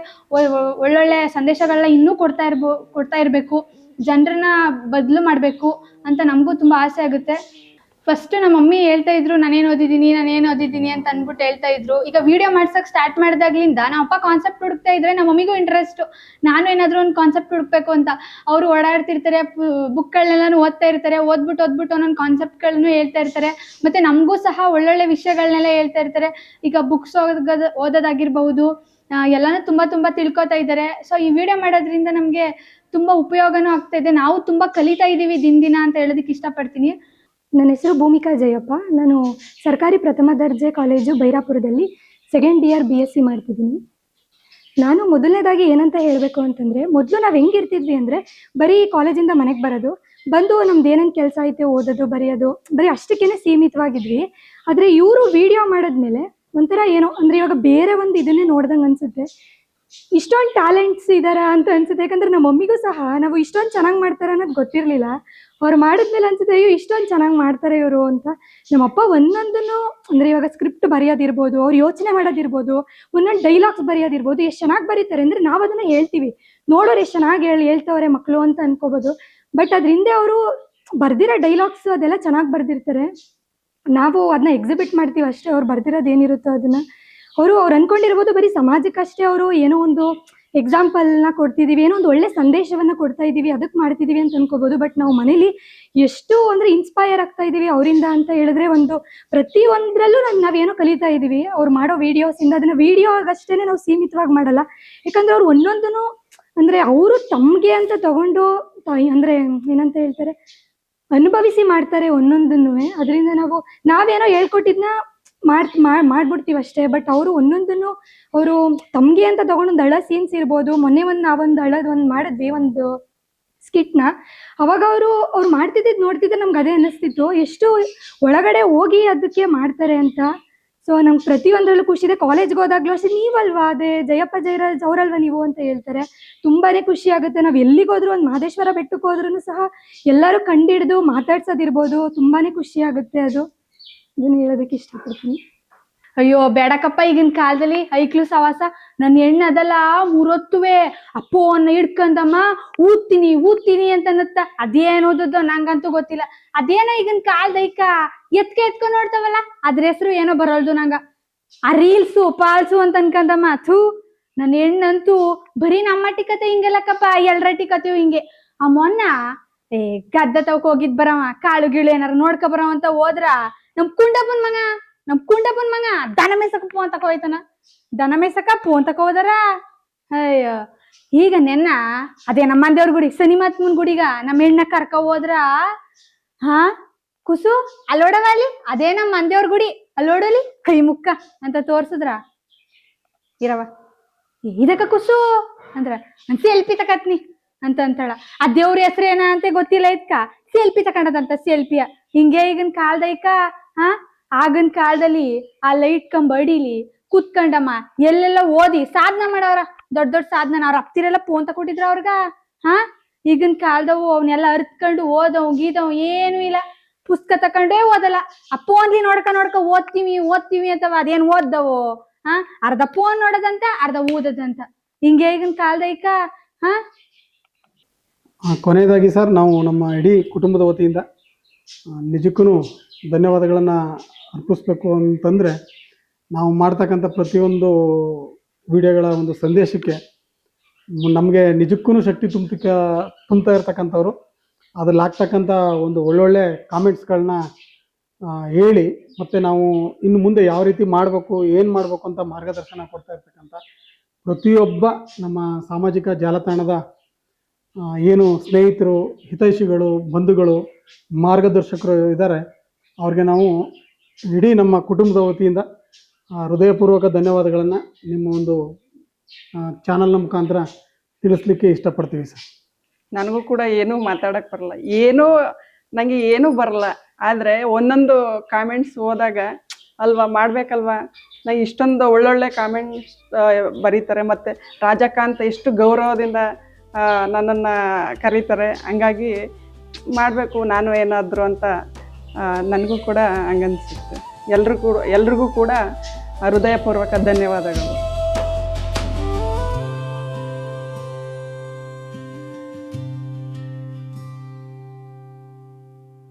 Speaker 7: ಒಳ್ಳೊಳ್ಳೆ ಸಂದೇಶಗಳನ್ನ ಇನ್ನೂ ಕೊಡ್ತಾ ಇರ್ಬೋ ಕೊಡ್ತಾ ಇರಬೇಕು. ಜನರನ್ನ ಬದಲು ಮಾಡಬೇಕು ಅಂತ ನಮಗೂ ತುಂಬ ಆಸೆ ಆಗುತ್ತೆ. ಫಸ್ಟ್ ನಮ್ಮ ಮಮ್ಮಿ ಹೇಳ್ತಾ ಇದ್ರು, ನಾನೇನು ಓದಿದ್ದೀನಿ ನಾನೇನು ಓದಿದ್ದೀನಿ ಅಂತ ಅಂದ್ಬಿಟ್ಟು ಹೇಳ್ತಾ ಇದ್ರು. ಈಗ ವಿಡಿಯೋ ಮಾಡ್ಸಕ್ ಸ್ಟಾರ್ಟ್ ಮಾಡಿದಾಗ್ಲಿಂದ ನಮ್ಮ ಅಪ್ಪ ಕಾನ್ಸೆಪ್ಟ್ ಹುಡುಕ್ತಾ ಇದ್ರೆ ನಮ್ಮ ಮಮ್ಮಿಗೂ ಇಂಟ್ರೆಸ್ಟ್ ನಾನು ಏನಾದರೂ ಒಂದು ಕಾನ್ಸೆಪ್ಟ್ ಹುಡುಕ್ಬೇಕು ಅಂತ. ಅವರು ಓಡಾಡ್ತಿರ್ತಾರೆ ಬುಕ್ಗಳನ್ನೆಲ್ಲನೂ ಓದ್ತಾ ಇರ್ತಾರೆ. ಓದ್ಬಿಟ್ಟು ಓದ್ಬಿಟ್ಟು ಒಂದೊಂದು ಕಾನ್ಸೆಪ್ಟ್ಗಳನ್ನು ಹೇಳ್ತಾ ಇರ್ತಾರೆ. ಮತ್ತೆ ನಮಗೂ ಸಹ ಒಳ್ಳೊಳ್ಳೆ ವಿಷಯಗಳನ್ನೆಲ್ಲ ಹೇಳ್ತಾ ಇರ್ತಾರೆ. ಈಗ ಬುಕ್ಸ್ ಓದೋದು, ಓದೋದಾಗಿರ್ಬಹುದು ಎಲ್ಲಾನು ತುಂಬಾ ತುಂಬಾ ತಿಳ್ಕೊತಾ ಇದ್ದಾರೆ. ಸೊ ಈ ವಿಡಿಯೋ ಮಾಡೋದ್ರಿಂದ ನಮಗೆ ತುಂಬಾ ಉಪಯೋಗನೂ ಆಗ್ತಾ ಇದೆ. ನಾವು ತುಂಬಾ ಕಲಿತಾ ಇದ್ದೀವಿ ದಿನ ದಿನ ಅಂತ ಹೇಳೋದಕ್ಕೆ ಇಷ್ಟಪಡ್ತೀನಿ.
Speaker 9: ನನ್ನ ಹೆಸರು ಭೂಮಿಕಾ ಜಯಪ್ಪ. ನಾನು ಸರ್ಕಾರಿ ಪ್ರಥಮ ದರ್ಜೆ college ಬೈರಾಪುರದಲ್ಲಿ second year B S C ಮಾಡ್ತಿದ್ದೀನಿ. ನಾನು ಮೊದಲನೇದಾಗಿ ಏನಂತ ಹೇಳಬೇಕು ಅಂತಂದರೆ, ಮೊದಲು ನಾವು ಹೆಂಗಿರ್ತಿದ್ವಿ ಅಂದರೆ, ಬರೀ ಕಾಲೇಜಿಂದ ಮನೆಗೆ ಬರೋದು, ಬಂದು ನಮ್ದು ಏನೇನು ಕೆಲಸ ಐತೆ ಓದೋದು, ಬರೆಯೋದು, ಬರೀ ಅಷ್ಟಕ್ಕೇ ಸೀಮಿತವಾಗಿದ್ವಿ. ಆದರೆ ಇವರು ವಿಡಿಯೋ ಮಾಡಿದ್ಮೇಲೆ ಒಂಥರ ಏನೋ, ಅಂದರೆ ಇವಾಗ ಬೇರೆ ಒಂದು ಇದನ್ನೇ ನೋಡ್ದಂಗೆ ಅನಿಸುತ್ತೆ. ಇಷ್ಟೊಂದು ಟ್ಯಾಲೆಂಟ್ಸ್ ಇದಾರ ಅಂತ ಅನ್ಸುತ್ತೆ. ಯಾಕಂದ್ರೆ ನಮ್ಮ ಮಮ್ಮಿಗೂ ಸಹ ನಾವು ಇಷ್ಟೊಂದು ಚೆನ್ನಾಗಿ ಮಾಡ್ತಾರೆ ಅನ್ನೋದು ಗೊತ್ತಿರಲಿಲ್ಲ. ಅವ್ರು ಮಾಡಿದ್ಮೇಲೆ ಅನ್ಸುತ್ತೆ, ಅಯ್ಯೋ, ಇಷ್ಟೊಂದು ಚೆನ್ನಾಗಿ ಮಾಡ್ತಾರೆ ಇವರು ಅಂತ. ನಮ್ಮಪ್ಪ ಒಂದೊಂದನ್ನು ಅಂದ್ರೆ ಇವಾಗ ಸ್ಕ್ರಿಪ್ಟ್ ಬರೆಯೋದಿರ್ಬೋದು, ಅವ್ರು ಯೋಚನೆ ಮಾಡೋದಿರ್ಬೋದು, ಒಂದೊಂದು ಡೈಲಾಗ್ಸ್ ಬರೆಯೋದಿರ್ಬೋದು, ಎಷ್ಟು ಚೆನ್ನಾಗಿ ಬರೀತಾರೆ ಅಂದ್ರೆ ನಾವು ಅದನ್ನ ಹೇಳ್ತೀವಿ. ನೋಡೋರು ಎಷ್ಟು ಚೆನ್ನಾಗಿ ಹೇಳಿ, ಹೇಳ್ತವ್ರೆ ಮಕ್ಕಳು ಅಂತ ಅನ್ಕೋಬಹುದು ಬಟ್ ಅದ್ರ ಅವರು ಬರ್ದಿರೋ ಡೈಲಾಗ್ಸ್ ಅದೆಲ್ಲ ಚೆನ್ನಾಗಿ ಬರ್ದಿರ್ತಾರೆ. ನಾವು ಅದನ್ನ ಎಕ್ಸಿಬಿಟ್ ಮಾಡ್ತೀವಿ ಅಷ್ಟೇ, ಅವ್ರು ಬರ್ದಿರೋದು ಏನಿರುತ್ತೋ ಅದನ್ನ. ಅವರು, ಅವ್ರು ಅನ್ಕೊಂಡಿರ್ಬೋದು ಬರೀ ಸಮಾಜಕ್ಕಷ್ಟೇ ಅವರು ಏನೋ ಒಂದು ಎಕ್ಸಾಂಪಲ್ನ ಕೊಡ್ತಿದೀವಿ, ಏನೋ ಒಂದು ಒಳ್ಳೆ ಸಂದೇಶವನ್ನ ಕೊಡ್ತಾ ಇದೀವಿ ಅದಕ್ಕೆ ಮಾಡ್ತಿದೀವಿ ಅಂತ ಅನ್ಕೋಬಹುದು ಬಟ್ ನಾವು ಮನೇಲಿ ಎಷ್ಟು ಅಂದ್ರೆ ಇನ್ಸ್ಪೈರ್ ಆಗ್ತಾ ಇದೀವಿ ಅವರಿಂದ ಅಂತ ಹೇಳಿದ್ರೆ ಒಂದು ಪ್ರತಿ ಒಂದ್ರಲ್ಲೂ ನಾವು ನಾವೇನೋ ಕಲಿತಾ ಇದೀವಿ, ಅವ್ರು ಮಾಡೋ ವಿಡಿಯೋಸ್ ಇಂದ ಅದನ್ನ ವಿಡಿಯೋ ಆಗಷ್ಟೇ ನಾವು ಸೀಮಿತವಾಗಿ ಮಾಡಲ್ಲ. ಯಾಕಂದ್ರೆ ಅವ್ರು ಒಂದೊಂದನು ಅಂದ್ರೆ ಅವರು ತಮ್ಗೆ ಅಂತ ತಗೊಂಡು ಅಂದ್ರೆ ಏನಂತ ಹೇಳ್ತಾರೆ, ಅನುಭವಿಸಿ ಮಾಡ್ತಾರೆ ಒಂದೊಂದನ್ನು ಅದರಿಂದ ನಾವು ನಾವೇನೋ ಹೇಳ್ಕೊಟ್ಟಿದ್ನ ಮಾಡ್ ಮಾಡ್- ಮಾಡ್ಬಿಡ್ತೀವಿ ಅಷ್ಟೇ. ಬಟ್ ಅವರು ಒಂದೊಂದನ್ನು ಅವರು ತಮ್ಗೆ ಅಂತ ತಗೊಂಡೊಂದು ಹಳ ಸೀನ್ಸ್ ಇರ್ಬೋದು, ಮೊನ್ನೆ ಒಂದು ನಾವೊಂದು ಹಳದ್ ಒಂದು ಮಾಡಿದ್ವಿ, ಒಂದು ಸ್ಕಿಟ್ನ ಅವಾಗ ಅವರು, ಅವ್ರು ಮಾಡ್ತಿದ್ದಿದ್ದು ನೋಡ್ತಿದ್ದೆ ನಮ್ಗೆ ಅದೇ ಅನ್ನಿಸ್ತಿತ್ತು ಎಷ್ಟು ಒಳಗಡೆ ಹೋಗಿ ಅದಕ್ಕೆ ಮಾಡ್ತಾರೆ ಅಂತ. ಸೊ ನಮ್ಗೆ ಪ್ರತಿಯೊಂದರಲ್ಲೂ ಖುಷಿ ಇದೆ. ಕಾಲೇಜ್ಗೆ ಹೋದಾಗ್ಲೂ ಅಷ್ಟೇ, ನೀವಲ್ವಾ? ಅದೇ ಜಯಪ್ಪ ಜಯರಾಜ್ ಅವರಲ್ವಾ ನೀವು ಅಂತ ಹೇಳ್ತಾರೆ. ತುಂಬಾನೇ ಖುಷಿ ಆಗುತ್ತೆ. ನಾವು ಎಲ್ಲಿಗೆ ಹೋದ್ರು ಒಂದು ಮಹದೇಶ್ವರ ಬೆಟ್ಟಕ್ಕೆ ಹೋದ್ರೂ ಸಹ ಎಲ್ಲರೂ ಕಂಡಿಡಿದು ಮಾತಾಡ್ಸೋದಿರ್ಬೋದು ತುಂಬಾನೇ ಖುಷಿ ಆಗುತ್ತೆ ಅದು. ಅದನ್ನ ಹೇಳೋದಕ್ಕೆ ಇಷ್ಟಪಡ್ತೀನಿ.
Speaker 7: ಅಯ್ಯೋ, ಬೇಡಕಪ್ಪ ಈಗಿನ ಕಾಲದಲ್ಲಿ ಐಕ್ಲು ಸವಾಸ. ನನ್ನ ಹೆಣ್ಣು ಅದಲ್ಲ, ಮೂರೊತ್ತುವೆ. ಅಪ್ಪೋ ಹಿಡ್ಕೊಂಡಮ್ಮ ಹಿಡ್ಕಂದಮ್ಮ, ಊದ್ತೀನಿ ಊದ್ತೀನಿ ಅಂತ ಅನ್ನತ್ತ ಅದೇನೋದೋ ಓದದ್ದು ನಂಗಂತೂ ಗೊತ್ತಿಲ್ಲ. ಅದೇನೋ ಈಗಿನ ಕಾಲದ ಐಕ. ಎತ್ಕೆ ಎತ್ಕೊಂಡ್ ನೋಡ್ತಾವಲ್ಲ, ಅದ್ರ ಹೆಸರು ಏನೋ ಬರೋಲ್ದು ನಂಗ. ಆ ರೀಲ್ಸು, ಪಾಲ್ಸು ಅಂತ ಅನ್ಕಂದಮ್ಮ, ಥೂ. ನನ್ನ ಹೆಣ್ಣಂತೂ ಬರೀ ನಮ್ಮ ಕತೆ ಹಿಂಗೆಲ್ಲಕ್ಕಪ್ಪ ಎಲ್ರ ಟಿಕತೆಯು ಹಿಂಗೆ. ಆ ಮೊನ್ನ, ಏ ಗದ್ದೆ ತವಕ್ ಹೋಗಿದ್ ಬರವ, ಕಾಳು ಗೀಳು ಏನಾರ ನೋಡ್ಕೊ ಬರವ ಅಂತ ಹೋದ್ರ ನಮ್ ಕುಂಡಪ್ಪನ್ ಮಗ, ನಮ್ ಕುಂಡಪ್ಪನ್ ಮಗ, ದನ ಮೇಸಕ ಫೋನ್ ತಕ ಹೋಯ್ತಾನ. ದನ ಮೇಸಕ ಫೋನ್ ತಕ ಹೋದರ. ಅಯ್ಯೋ, ಈಗ ನೆನ್ನ ಅದೇ ನಮ್ಮ ಮಂದಿಯವ್ರ ಗುಡಿ ಸನಿ ಮಾತ್ಮನ್ ಗುಡಿಗ ನಮ್ಮ ಹೆಣ್ಣ ಕರ್ಕ ಹೋದ್ರ, ಹಾ, ಕುಸು ಅಲ್ಲೋಡವ ಅಲ್ಲಿ ಅದೇ ನಮ್ಮ ಮಂದೇವ್ರ ಗುಡಿ, ಅಲ್ಲೋಡಲಿ, ಕೈ ಮುಕ್ಕ ಅಂತ ತೋರ್ಸಿದ್ರ. ಇರವ ಇದಕ್ಕ ಕುಸು ಅಂದ್ರ, ನನ್ ಸೆಲ್ಫಿ ತಕತ್ನಿ ಅಂತ ಅಂತಳ. ಆ ದೇವ್ರ ಏನ ಅಂತ ಗೊತ್ತಿಲ್ಲ ಇದ್ಕ ಸೆಲ್ಫಿ ತಕೊಂಡದಂತ ಸೆಲ್ಫಿಯ. ಹಿಂಗೆ ಈಗಿನ ಕಾಲ್ದೈಕ ಹಾ? ಆಗಿನ ಕಾಲದಲ್ಲಿ ಆ ಲೈಟ್ ಕಂಬ ಅಡಿಲಿ ಕೂತ್ಕೊಂಡಮ್ಮ, ಎಲ್ಲೆಲ್ಲ ಓದಿ ಸಾಧನೆ ಮಾಡವ್ರ, ದೊಡ್ಡ ದೊಡ್ಡ ಸಾಧನೆ ಅವ್ರ ಅಪ್ತಿರೆಲ್ಲ ಫೋನ್ ತಕೊಟ್ಟಿದ್ರ ಅವ್ರಗ. ಹಾ? ಈಗಿನ ಕಾಲದವು ಅವನ್ನೆಲ್ಲ ಅರ್ತ್ಕೊಂಡು ಓದವ್, ಗೀದವ್ ಏನು ಇಲ್ಲ. ಪುಸ್ತಕ ತಕೊಂಡೇ ಓದಲ್ಲ. ಆ ಫೋನ್ಲಿ ನೋಡ್ಕ ನೋಡ್ಕ ಓದ್ತೀವಿ ಓದ್ತೀವಿ ಅಂತವ ಅದೇನ್ ಓದ್ದವು? ಹಾ? ಅರ್ಧ ಫೋನ್ ನೋಡದಂತ, ಅರ್ಧ ಓದದಂತ. ಹಿಂಗೆ ಈಗಿನ ಕಾಲದೈಕ ಹಾ?
Speaker 2: ಕೊನೆಯದಾಗಿ ಸರ್, ನಾವು ನಮ್ಮ ಇಡೀ ಕುಟುಂಬದ ವತಿಯಿಂದ ನಿಜಕ್ಕೂ ಧನ್ಯವಾದಗಳನ್ನು ಅರ್ಪಿಸ್ಬೇಕು ಅಂತಂದರೆ ನಾವು ಮಾಡ್ತಕ್ಕಂಥ ಪ್ರತಿಯೊಂದು ವಿಡಿಯೋಗಳ ಒಂದು ಸಂದೇಶಕ್ಕೆ ನಮಗೆ ನಿಜಕ್ಕೂ ಶಕ್ತಿ ತುಂಬಿಕ ತುಂಬ್ತಾ ಇರ್ತಕ್ಕಂಥವ್ರು. ಅದ್ರಲ್ಲಿ ಆಗ್ತಕ್ಕಂಥ ಒಂದು ಒಳ್ಳೊಳ್ಳೆ ಕಾಮೆಂಟ್ಸ್ಗಳನ್ನ ಹೇಳಿ ಮತ್ತು ನಾವು ಇನ್ನು ಮುಂದೆ ಯಾವ ರೀತಿ ಮಾಡಬೇಕು, ಏನು ಮಾಡಬೇಕು ಅಂತ ಮಾರ್ಗದರ್ಶನ ಕೊಡ್ತಾ ಇರ್ತಕ್ಕಂಥ ಪ್ರತಿಯೊಬ್ಬ ನಮ್ಮ ಸಾಮಾಜಿಕ ಜಾಲತಾಣದ ಏನು ಸ್ನೇಹಿತರು, ಹಿತೈಷಿಗಳು, ಬಂಧುಗಳು, ಮಾರ್ಗದರ್ಶಕರು ಇದ್ದಾರೆ ಅವ್ರಿಗೆ ನಾವು ಇಡೀ ನಮ್ಮ ಕುಟುಂಬದ ವತಿಯಿಂದ ಹೃದಯಪೂರ್ವಕ ಧನ್ಯವಾದಗಳನ್ನು ನಿಮ್ಮ ಒಂದು ಚಾನಲ್ನ ಮುಖಾಂತರ ತಿಳಿಸ್ಲಿಕ್ಕೆ ಇಷ್ಟಪಡ್ತೀವಿ ಸರ್.
Speaker 6: ನನಗೂ ಕೂಡ ಏನೂ ಮಾತಾಡಕ್ಕೆ ಬರಲ್ಲ. ಏನೂ ನನಗೆ ಏನೂ ಬರಲ್ಲ. ಆದರೆ ಒಂದೊಂದು ಕಾಮೆಂಟ್ಸ್ ಹೋದಾಗ, ಅಲ್ವಾ, ಮಾಡಬೇಕಲ್ವಾ? ನಾ ಇಷ್ಟೊಂದು ಒಳ್ಳೊಳ್ಳೆ ಕಾಮೆಂಟ್ಸ್ ಬರೀತಾರೆ. ಮತ್ತು ರಾಜಕಾಂತ್ ಎಷ್ಟು ಗೌರವದಿಂದ ನನ್ನನ್ನು ಕರೀತಾರೆ. ಹಂಗಾಗಿ ಮಾಡಬೇಕು, ನಾನು ಏನಾದರೂ ಅಂತ ನನಗೂ ಕೂಡ ಹಂಗನ್ಸುತ್ತೆ. ಎಲ್ಲರಿಗೂ ಎಲ್ರಿಗೂ ಕೂಡ ಹೃದಯಪೂರ್ವಕ ಧನ್ಯವಾದಗಳು.